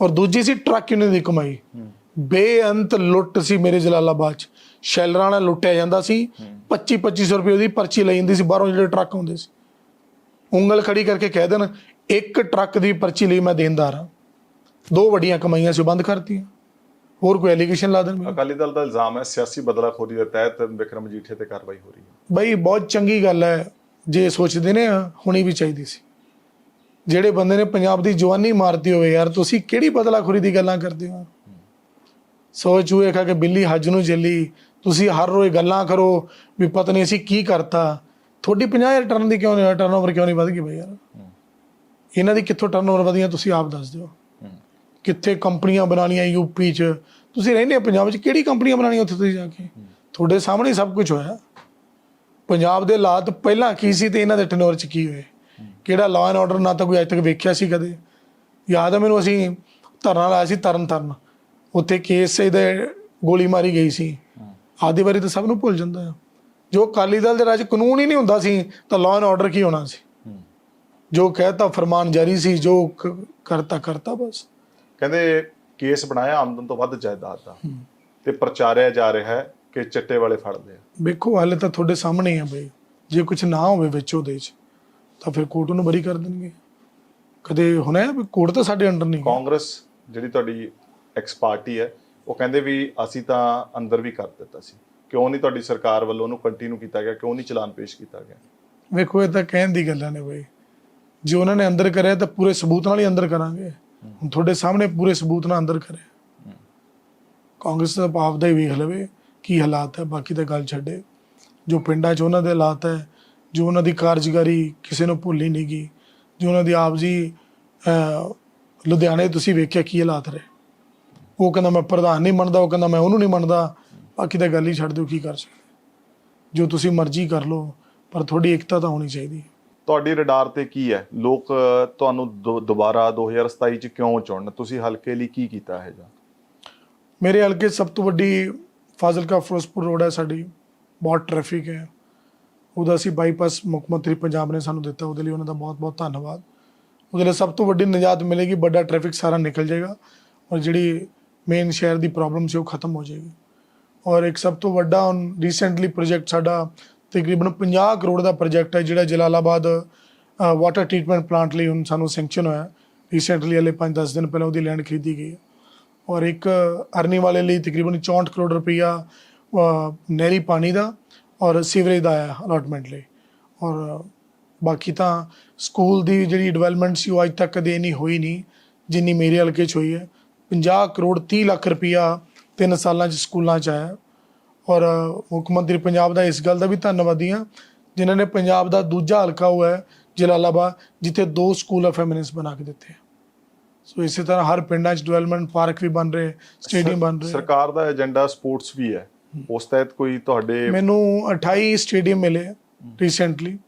ਔਰ ਦੂਜੀ ਸੀ ਟਰੱਕ ਯੂਨੀਅਨ ਦੀ ਕਮਾਈ। ਬੇਅੰਤ ਲੁੱਟ ਸੀ ਮੇਰੇ ਜਲਾਲਾਬਾਦ 'ਚ। ਸ਼ੈਲਰਾਂ ਨਾਲ ਲੁੱਟਿਆ ਜਾਂਦਾ ਸੀ। 25 2500 ਰੁਪਏ ਦੀ ਪਰਚੀ ਲਈ ਜਾਂਦੀ ਸੀ। ਬਾਹਰੋਂ ਜਿਹੜੇ ਟਰੱਕ ਹੁੰਦੇ ਸੀ। ਉਂਗਲ ਖੜੀ ਕਰਕੇ ਕਹਿ ਦੇਣ ਇੱਕ ਟਰੱਕ ਦੀ ਪਰਚੀ ਲਈ ਮੈਂ ਦੇਣਦਾਰ ਹਾਂ। ਦੋ ਵੱਡੀਆਂ ਕਮਾਈਆਂ ਸੀ ਬੰਦ ਕਰਤੀਆਂ। ਹੋਰ ਕੋਈ ਐਲੀਗੇਸ਼ਨ ਲਾ ਦੇਣ। ਅਕਾਲੀ ਦਲ ਦਾ ਇਲਜ਼ਾਮ ਹੈ ਸਿਆਸੀ ਬਦਲਾਖੋਰੀ ਦੇ ਤਹਿਤ ਵਿਕਰਮ ਮਜੀਠੇ ਤੇ ਕਾਰਵਾਈ ਹੋ ਰਹੀ ਹੈ। ਬਈ ਬਹੁਤ ਚੰਗੀ ਗੱਲ ਹੈ ਜੇ ਸੋਚਦੇ ਨੇ ਹੋਣੀ ਵੀ ਚਾਹੀਦੀ ਸੀ। ਜਿਹੜੇ ਬੰਦੇ ਨੇ ਪੰਜਾਬ ਦੀ ਜਵਾਨੀ ਮਾਰਤੀ ਹੋਵੇ ਯਾਰ ਤੁਸੀਂ ਕਿਹੜੀ ਬਦਲਾਖੋਰੀ ਦੀ ਗੱਲਾਂ ਕਰਦੇ ਹੋ? ਸੋਚ ਚੂਹੇ ਖਾ ਕੇ ਬਿੱਲੀ ਹੱਜ ਨੂੰ ਚੱਲੀ ਤੁਸੀਂ ਹਰ ਰੋਜ਼ ਗੱਲਾਂ ਕਰੋ ਵੀ ਪਤਾ ਨਹੀਂ ਅਸੀਂ ਕੀ ਕਰਤਾ। ਤੁਹਾਡੀ 50000 ਟਰਨ ਦੀ ਕਿਉਂ ਨਹੀਂ ਟਰਨਓਵਰ ਕਿਉਂ ਨਹੀਂ ਵਧ ਗਈ ਬਈ ਯਾਰ? ਇਹਨਾਂ ਦੀ ਕਿੱਥੋਂ ਟਰਨਓਵਰ ਵਧੀਆਂ ਤੁਸੀਂ ਆਪ ਦੱਸ ਦਿਓ। ਕਿੱਥੇ ਕੰਪਨੀਆਂ ਬਣਾਉਣੀਆਂ ਯੂਪੀ 'ਚ? ਤੁਸੀਂ ਰਹਿੰਦੇ ਹੋ ਪੰਜਾਬ 'ਚ ਕਿਹੜੀ ਕੰਪਨੀਆਂ ਬਣਾਉਣੀਆਂ ਉੱਥੇ ਤੁਸੀਂ ਜਾ ਕੇ? ਤੁਹਾਡੇ ਸਾਹਮਣੇ ਸਭ ਕੁਝ ਹੋਇਆ। ਪੰਜਾਬ ਦੇ ਹਾਲਾਤ ਪਹਿਲਾਂ ਕੀ ਸੀ ਤੇ ਇਹਨਾਂ ਦੇ ਟਨੋਰ 'ਚ ਕੀ ਹੋਏ? ਕਿਹੜਾ ਲਾਅ ਐਂਡ ਆਰਡਰ ਨਾ ਤਾਂ ਕੋਈ ਅੱਜ ਤੱਕ ਵੇਖਿਆ ਸੀ ਕਦੇ? ਯਾਦ ਹੈ ਮੈਨੂੰ ਅਸੀਂ ਧਰਨਾ ਲਾਇਆ ਸੀ ਤਰਨ ਤਰਨ ਉੱਥੇ ਕੇਸ ਦੇ ਗੋਲੀ ਮਾਰੀ ਗਈ ਸੀ। ਆਦੀ ਵਾਰੀ ਤਾਂ ਸਭ ਨੂੰ ਭੁੱਲ ਜਾਂਦਾ ਹੈ ਜੋ ਅਕਾਲੀ ਦਲ ਦੇ ਰਾਜ ਕਾਨੂੰਨ ਹੀ ਨਹੀਂ ਹੁੰਦਾ ਸੀ ਤਾਂ ਲਾਅ ਐਂਡ ਆਰਡਰ ਕੀ ਹੋਣਾ ਸੀ? ਜੋ ਕਹਿਤਾ ਫਰਮਾਨ ਜਾਰੀ ਸੀ ਜੋ ਕਰਤਾ ਕਰਤਾ ਬਸ। ਕਹਿੰਦੇ ਕੇਸ ਬਣਾਇਆ ਆਮਦਨ ਤੋਂ ਵੱਧ ਜਾਇਦਾਦ ਦਾ। ਤੇ ਪ੍ਰਚਾਰਿਆ ਜਾ ਰਿਹਾ ਹੈ ਕਿ ਚਿੱਟੇ ਵਾਲੇ ਫੜਦੇ ਆ। ਵੇਖੋ ਹਾਲੇ ਤਾਂ ਤੁਹਾਡੇ ਸਾਹਮਣੇ ਹੀ ਆ ਬਈ। ਜੇ ਕੁਝ ਨਾ ਹੋਵੇ ਵਿੱਚ ਉਹਦੇ 'ਚ ਤਾਂ ਫਿਰ ਕੋਰਟ ਨੂੰ ਬਰੀ ਕਰ ਦੇਣਗੇ। ਕਦੇ ਹੋਣਾ ਕੋਰਟ ਤਾਂ ਸਾਡੇ ਅੰਡਰ ਨਹੀਂ। ਕਾਂਗਰਸ ਜਿਹੜੀ ਤੁਹਾਡੀ ਐਕਸ ਪਾਰਟੀ ਹੈ, ਉਹ ਕਹਿੰਦੇ ਵੀ ਅਸੀਂ ਤਾਂ ਅੰਦਰ ਵੀ ਕਰ ਦਿੱਤਾ ਸੀ। ਕਿਉਂ ਨਹੀਂ ਤੁਹਾਡੀ ਸਰਕਾਰ ਵੱਲੋਂ ਉਹਨੂੰ ਕੰਟੀਨਿਊ ਕੀਤਾ ਗਿਆ? ਕਿਉਂ ਨਹੀਂ ਚਲਾਨ ਪੇਸ਼ ਕੀਤਾ ਗਿਆ? ਵੇਖੋ, ਇਹ ਤਾਂ ਕਹਿਣ ਦੀ ਗੱਲਾਂ ਨੇ ਬਈ। ਜੇ ਉਹਨਾਂ ਨੇ ਅੰਦਰ ਕਰਿਆ ਤਾਂ ਪੂਰੇ ਸਬੂਤ ਨਾਲ ਹੀ ਅੰਦਰ ਕਰਾਂਗੇ। ਹੁਣ ਤੁਹਾਡੇ ਸਾਹਮਣੇ ਪੂਰੇ ਸਬੂਤ ਨਾਲ ਅੰਦਰ ਕਰਿਆ। ਕਾਂਗਰਸ ਦਾ ਭਾਵ ਦਾ ਹੀ ਵੇਖ ਲਵੇ ਕੀ ਹਾਲਾਤ ਹੈ, ਬਾਕੀ ਤਾਂ ਗੱਲ ਛੱਡੇ। ਜੋ ਪਿੰਡਾਂ 'ਚ ਉਹਨਾਂ ਦੇ ਹਾਲਾਤ ਹੈ, ਜੋ ਉਹਨਾਂ ਦੀ ਕਾਰਜਕਾਰੀ ਕਿਸੇ ਨੂੰ ਭੁੱਲੀ ਨਹੀਂ ਗਈ ਜੋ ਉਹਨਾਂ ਦੀ ਆਪ ਜੀ ਲੁਧਿਆਣੇ ਤੁਸੀਂ ਵੇਖਿਆ ਕੀ ਹਾਲਾਤ ਰਹੇ? ਉਹ ਕਹਿੰਦਾ ਮੈਂ ਪ੍ਰਧਾਨ ਨਹੀਂ ਮੰਨਦਾ ਉਹ ਕਹਿੰਦਾ ਮੈਂ ਉਹਨੂੰ ਨਹੀਂ ਮੰਨਦਾ। ਬਾਕੀ ਤਾਂ ਗੱਲ ਹੀ ਛੱਡ ਦਿਓ ਕੀ ਕਰ ਸਕਦੇ? ਜੋ ਤੁਸੀਂ ਮਰਜ਼ੀ ਕਰ ਲਓ ਪਰ ਤੁਹਾਡੀ ਇਕਤਾ ਤਾਂ ਹੋਣੀ ਚਾਹੀਦੀ ਹੈ। ਤੁਹਾਡੀ ਰਡਾਰ ਤੇ ਕੀ ਹੈ? ਲੋਕ ਤੁਹਾਨੂੰ ਦੁ- ਦੁਬਾਰਾ 2027 ਚ ਕਿਉਂ ਚੁਣਨ? ਤੁਸੀਂ ਹਲਕੇ ਲਈ ਕੀ ਕੀਤਾ ਹੈ ਜਾਂ ਮੇਰੇ ਹਲਕੇ 'ਚ ਸਭ ਤੋਂ ਵੱਡੀ ਫਾਜ਼ਿਲਕਾ ਫਿਰੋਜ਼ਪੁਰ ਰੋਡ ਹੈ ਸਾਡੀ। ਬਹੁਤ ਟ੍ਰੈਫਿਕ ਹੈ। ਉਹਦਾ ਅਸੀਂ ਬਾਈਪਾਸ ਮੁੱਖ ਮੰਤਰੀ ਪੰਜਾਬ ਨੇ ਸਾਨੂੰ ਦਿੱਤਾ। ਉਹਦੇ ਲਈ ਉਹਨਾਂ ਦਾ ਬਹੁਤ ਬਹੁਤ ਧੰਨਵਾਦ। ਉਹਦੇ ਲਈ ਸਭ ਤੋਂ ਵੱਡੀ ਨਿਜਾਤ ਮਿਲੇਗੀ ਵੱਡਾ ਟ੍ਰੈਫਿਕ ਸਾਰਾ ਨਿਕਲ ਜਾਏਗਾ। ਔਰ ਜਿਹੜੀ ਮੇਨ ਸ਼ਹਿਰ ਦੀ ਪ੍ਰੋਬਲਮ ਸੀ, ਉਹ ਖਤਮ ਹੋ ਜਾਏਗੀ। ਔਰ ਇੱਕ ਸਭ ਤੋਂ ਵੱਡਾ ਹੁਣ ਰੀਸੈਂਟਲੀ ਪ੍ਰੋਜੈਕਟ ਸਾਡਾ ਤਕਰੀਬਨ 50 ਕਰੋੜ ਦਾ ਪ੍ਰੋਜੈਕਟ ਹੈ, ਜਿਹੜਾ ਜਲਾਲਾਬਾਦ ਵਾਟਰ ਟ੍ਰੀਟਮੈਂਟ ਪਲਾਂਟ ਲਈ ਹੁਣ ਸਾਨੂੰ ਸੈਂਕਸ਼ਨ ਹੋਇਆ। ਰੀਸੈਂਟਲੀ ਹਲੇ 5-10 ਦਿਨ ਪਹਿਲਾਂ ਉਹਦੀ ਲੈਂਡ ਖਰੀਦੀ ਗਈ ਹੈ। ਔਰ ਇੱਕ ਅਰਨੀ ਵਾਲੇ ਲਈ ਤਕਰੀਬਨ 64 ਕਰੋੜ ਰੁਪਈਆ ਨਹਿਰੀ ਪਾਣੀ ਦਾ ਔਰ ਸੀਵਰੇਜ ਦਾ ਆਇਆ ਅਲਾਟਮੈਂਟ ਲਈ। ਔਰ ਬਾਕੀ ਤਾਂ ਸਕੂਲ ਦੀ ਜਿਹੜੀ ਡਿਵੈਲਪਮੈਂਟ ਸੀ, ਉਹ ਅੱਜ ਤੱਕ ਕਦੇ ਨਹੀਂ ਹੋਈ ਨਹੀਂ, ਜਿੰਨੀ ਮੇਰੇ ਹਲਕੇ 'ਚ ਹੋਈ ਹੈ। 50 ਕਰੋੜ 30 ਲੱਖ ਰੁਪਈਆ ਤਿੰਨ ਸਾਲਾਂ 'ਚ ਸਕੂਲਾਂ 'ਚ ਆਇਆ। ਔਰ ਮੁੱਖ ਮੰਤਰੀ ਪੰਜਾਬ ਦਾ ਇਸ ਗੱਲ ਦਾ ਵੀ ਧੰਨਵਾਦੀ ਹਾਂ ਜਿਨ੍ਹਾਂ ਨੇ ਪੰਜਾਬ ਦਾ ਦੂਜਾ ਹਲਕਾ ਹੋਇਆ ਹੈ ਜਲਾਲਾਬਾਦ ਜਿੱਥੇ ਦੋ ਸਕੂਲ ਆਫ ਐਮਿਨੈਂਸ ਬਣਾ ਕੇ ਦਿੱਤੇ ਸੋ ਇਸੇ ਤਰ੍ਹਾਂ ਹਰ ਪਿੰਡਾਂ 'ਚ ਡਿਵੈਲਪਮੈਂਟ ਪਾਰਕ ਵੀ ਬਣ ਰਹੇ ਸਟੇਡੀਅਮ ਬਣ ਰਹੇ। ਸਰਕਾਰ ਦਾ ਏਜੰਡਾ ਸਪੋਰਟਸ ਵੀ ਹੈ। ਉਸ ਤਹਿਤ ਕੋਈ ਤੁਹਾਡੇ ਮੈਨੂੰ 28 ਸਟੇਡੀਅਮ ਮਿਲੇ ਰੀਸੈਂਟਲੀ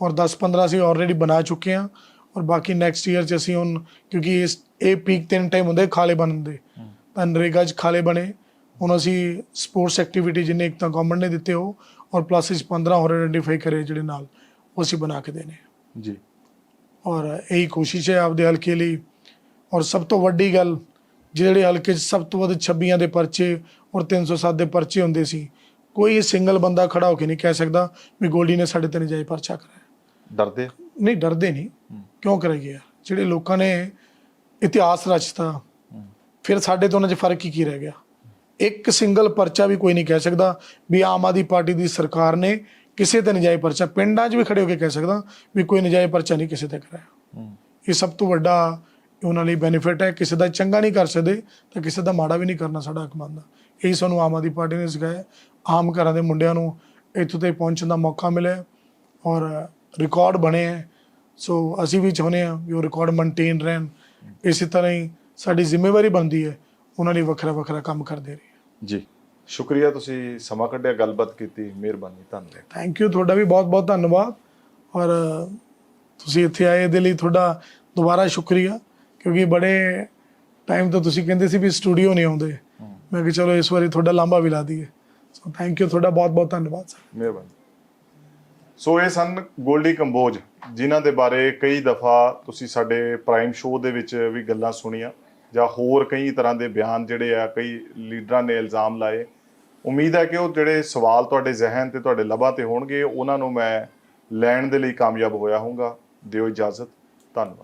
ਔਰ 10-15 ਅਸੀਂ ਆਲਰੇਡੀ ਬਣਾ ਚੁੱਕੇ ਹਾਂ। ਔਰ ਬਾਕੀ ਨੈਕਸਟ ਈਅਰ ਚ ਅਸੀਂ ਹੁਣ ਕਿਉਂਕਿ ਇਸ ਇਹ ਪੀਕ ਤਿੰਨ ਟਾਈਮ ਹੁੰਦੇ ਖਾਲੇ ਬਣਨ ਦੇ। ਤਾਂ ਨਰੇਗਾ ਚ ਖਾਲੇ ਬਣੇ। ਹੁਣ ਅਸੀਂ ਸਪੋਰਟਸ ਐਕਟੀਵਿਟੀ ਜਿੰਨੇ ਇੱਕ ਤਾਂ ਗਵਰਨਮੈਂਟ ਨੇ ਦਿੱਤੇ ਹੋ ਔਰ ਪਲੱਸ ਵਿੱਚ 15 ਹੋਰ ਆਇਡੈਂਟੀਫਾਈ ਕਰੇ ਜਿਹੜੇ ਨਾਲ ਉਹ ਅਸੀਂ ਬਣਾ ਕੇ ਦੇਣੇ। ਜੀ। ਔਰ ਇਹੀ ਕੋਸ਼ਿਸ਼ ਹੈ ਆਪਦੇ ਹਲਕੇ ਲਈ। ਔਰ ਸਭ ਤੋਂ ਵੱਡੀ ਗੱਲ ਜਿਹੜੇ ਹਲਕੇ 'ਚ ਸਭ ਤੋਂ ਵੱਧ 26 ਦੇ ਪਰਚੇ ਔਰ 307 ਦੇ ਪਰਚੇ ਹੁੰਦੇ ਸੀ ਕੋਈ ਸਿੰਗਲ ਬੰਦਾ ਖੜਾ ਹੋ ਕੇ ਨਹੀਂ ਕਹਿ ਸਕਦਾ ਵੀ ਗੋਲਡੀ ਨੇ ਸਾਡੇ ਤੇ ਨਜਾਇਜ਼ ਪਰਚਾ ਕਰਾਇਆ। ਡਰਦੇ ਨਹੀਂ ਡਰਦੇ ਨਹੀਂ। ਕਿਉਂ ਕਰਾਈਏ? ਜਿਹੜੇ ਲੋਕਾਂ ਨੇ ਇਤਿਹਾਸ ਰਚਤਾ। ਫਿਰ ਸਾਡੇ ਉਹਨਾਂ 'ਚ ਫ਼ਰਕ ਹੀ ਕੀ ਰਹਿ ਗਿਆ? ਇੱਕ ਸਿੰਗਲ ਪਰਚਾ ਵੀ ਕੋਈ ਨਹੀਂ ਕਹਿ ਸਕਦਾ ਵੀ ਆਮ ਆਦਮੀ ਪਾਰਟੀ ਦੀ ਸਰਕਾਰ ਨੇ ਕਿਸੇ ਤੇ ਨਜਾਇਜ਼ ਪਰਚਾ ਪਿੰਡਾਂ 'ਚ ਵੀ ਖੜੇ ਹੋ ਕੇ ਕਹਿ ਸਕਦਾ ਵੀ ਕੋਈ ਨਜਾਇਜ਼ ਪਰਚਾ ਨਹੀਂ ਕਿਸੇ ਤੇ ਕਰਾਇਆ। ਇਹ ਸਭ ਤੋਂ ਵੱਡਾ ਉਹਨਾਂ ਲਈ ਬੈਨੀਫਿਟ ਹੈ। ਕਿਸੇ ਦਾ ਚੰਗਾ ਨਹੀਂ ਕਰ ਸਕਦੇ ਤਾਂ ਕਿਸੇ ਦਾ ਮਾੜਾ ਵੀ ਨਹੀਂ ਕਰਨਾ ਸਾਡਾ ਹੱਕ ਬਣਦਾ। ਇਹੀ ਸਾਨੂੰ ਆਮ ਆਦਮੀ ਪਾਰਟੀ ਨੇ ਸਿਖਾਇਆ। ਆਮ ਘਰਾਂ ਦੇ ਮੁੰਡਿਆਂ ਨੂੰ ਇੱਥੋਂ ਤੇ ਪਹੁੰਚਣ ਦਾ ਮੌਕਾ ਮਿਲਿਆ ਔਰ ਰਿਕਾਰਡ ਬਣੇ ਹੈ। ਸੋ ਅਸੀਂ ਵੀ ਚਾਹੁੰਦੇ ਹਾਂ ਵੀ ਉਹ ਰਿਕਾਰਡ ਮੇਨਟੇਨ ਰਹਿਣ। ਇਸੇ ਤਰ੍ਹਾਂ ਹੀ ਸਾਡੀ ਜ਼ਿੰਮੇਵਾਰੀ ਬਣਦੀ ਹੈ ਉਹਨਾਂ ਲਈ ਵੱਖਰਾ ਵੱਖਰਾ ਕੰਮ ਕਰਦੇ ਰਹੀਏ। ਜੀ ਸ਼ੁਕਰੀਆ ਤੁਸੀਂ ਸਮਾਂ ਕੱਢਿਆ ਗੱਲਬਾਤ ਕੀਤੀ ਮਿਹਰਬਾਨੀ ਧੰਨਵਾਦ। ਥੈਂਕ ਯੂ ਤੁਹਾਡਾ ਵੀ ਬਹੁਤ ਬਹੁਤ ਧੰਨਵਾਦ। ਔਰ ਤੁਸੀਂ ਇੱਥੇ ਆਏ ਇਹਦੇ ਲਈ ਤੁਹਾਡਾ ਦੁਬਾਰਾ ਸ਼ੁਕਰੀਆ ਕਿਉਂਕਿ ਬੜੇ ਟਾਈਮ ਤੋਂ ਤੁਸੀਂ ਕਹਿੰਦੇ ਸੀ ਵੀ ਸਟੂਡੀਓ ਨਹੀਂ ਆਉਂਦੇ। ਮੈਂ ਕਿਹਾ ਚਲੋ ਇਸ ਵਾਰੀ ਤੁਹਾਡਾ ਲਾਂਭਾ ਵੀ ਲਾ ਦਈਏ। ਸੋ ਥੈਂਕ ਯੂ ਤੁਹਾਡਾ ਬਹੁਤ ਬਹੁਤ ਧੰਨਵਾਦ ਸਰ ਮਿਹਰਬਾਨੀ। ਸੋ ਇਹ ਸਨ ਗੋਲਡੀ ਕੰਬੋਜ। ਜਿਨ੍ਹਾਂ ਦੇ ਬਾਰੇ ਕਈ ਦਫਾ ਤੁਸੀਂ ਸਾਡੇ ਪ੍ਰਾਈਮ ਸ਼ੋਅ ਦੇ ਵਿੱਚ ਵੀ ਗੱਲਾਂ ਸੁਣੀਆਂ ਜਾਂ ਹੋਰ ਕਈ ਤਰ੍ਹਾਂ ਦੇ ਬਿਆਨ ਜਿਹੜੇ ਆ, ਕਈ ਲੀਡਰਾਂ ਨੇ ਇਲਜ਼ਾਮ ਲਾਏ। ਉਮੀਦ ਹੈ ਕਿ ਉਹ ਜਿਹੜੇ ਸਵਾਲ ਤੁਹਾਡੇ ਜ਼ਿਹਨ ਤੇ ਤੁਹਾਡੇ ਲਬਾਂ ਤੇ ਹੋਣਗੇ, ਉਹਨਾਂ ਨੂੰ ਮੈਂ ਲੈਣ ਦੇ ਲਈ ਕਾਮਯਾਬ ਹੋਇਆ ਹੋਊਗਾ। ਦਿਓ ਇਜਾਜ਼ਤ। ਧੰਨਵਾਦ।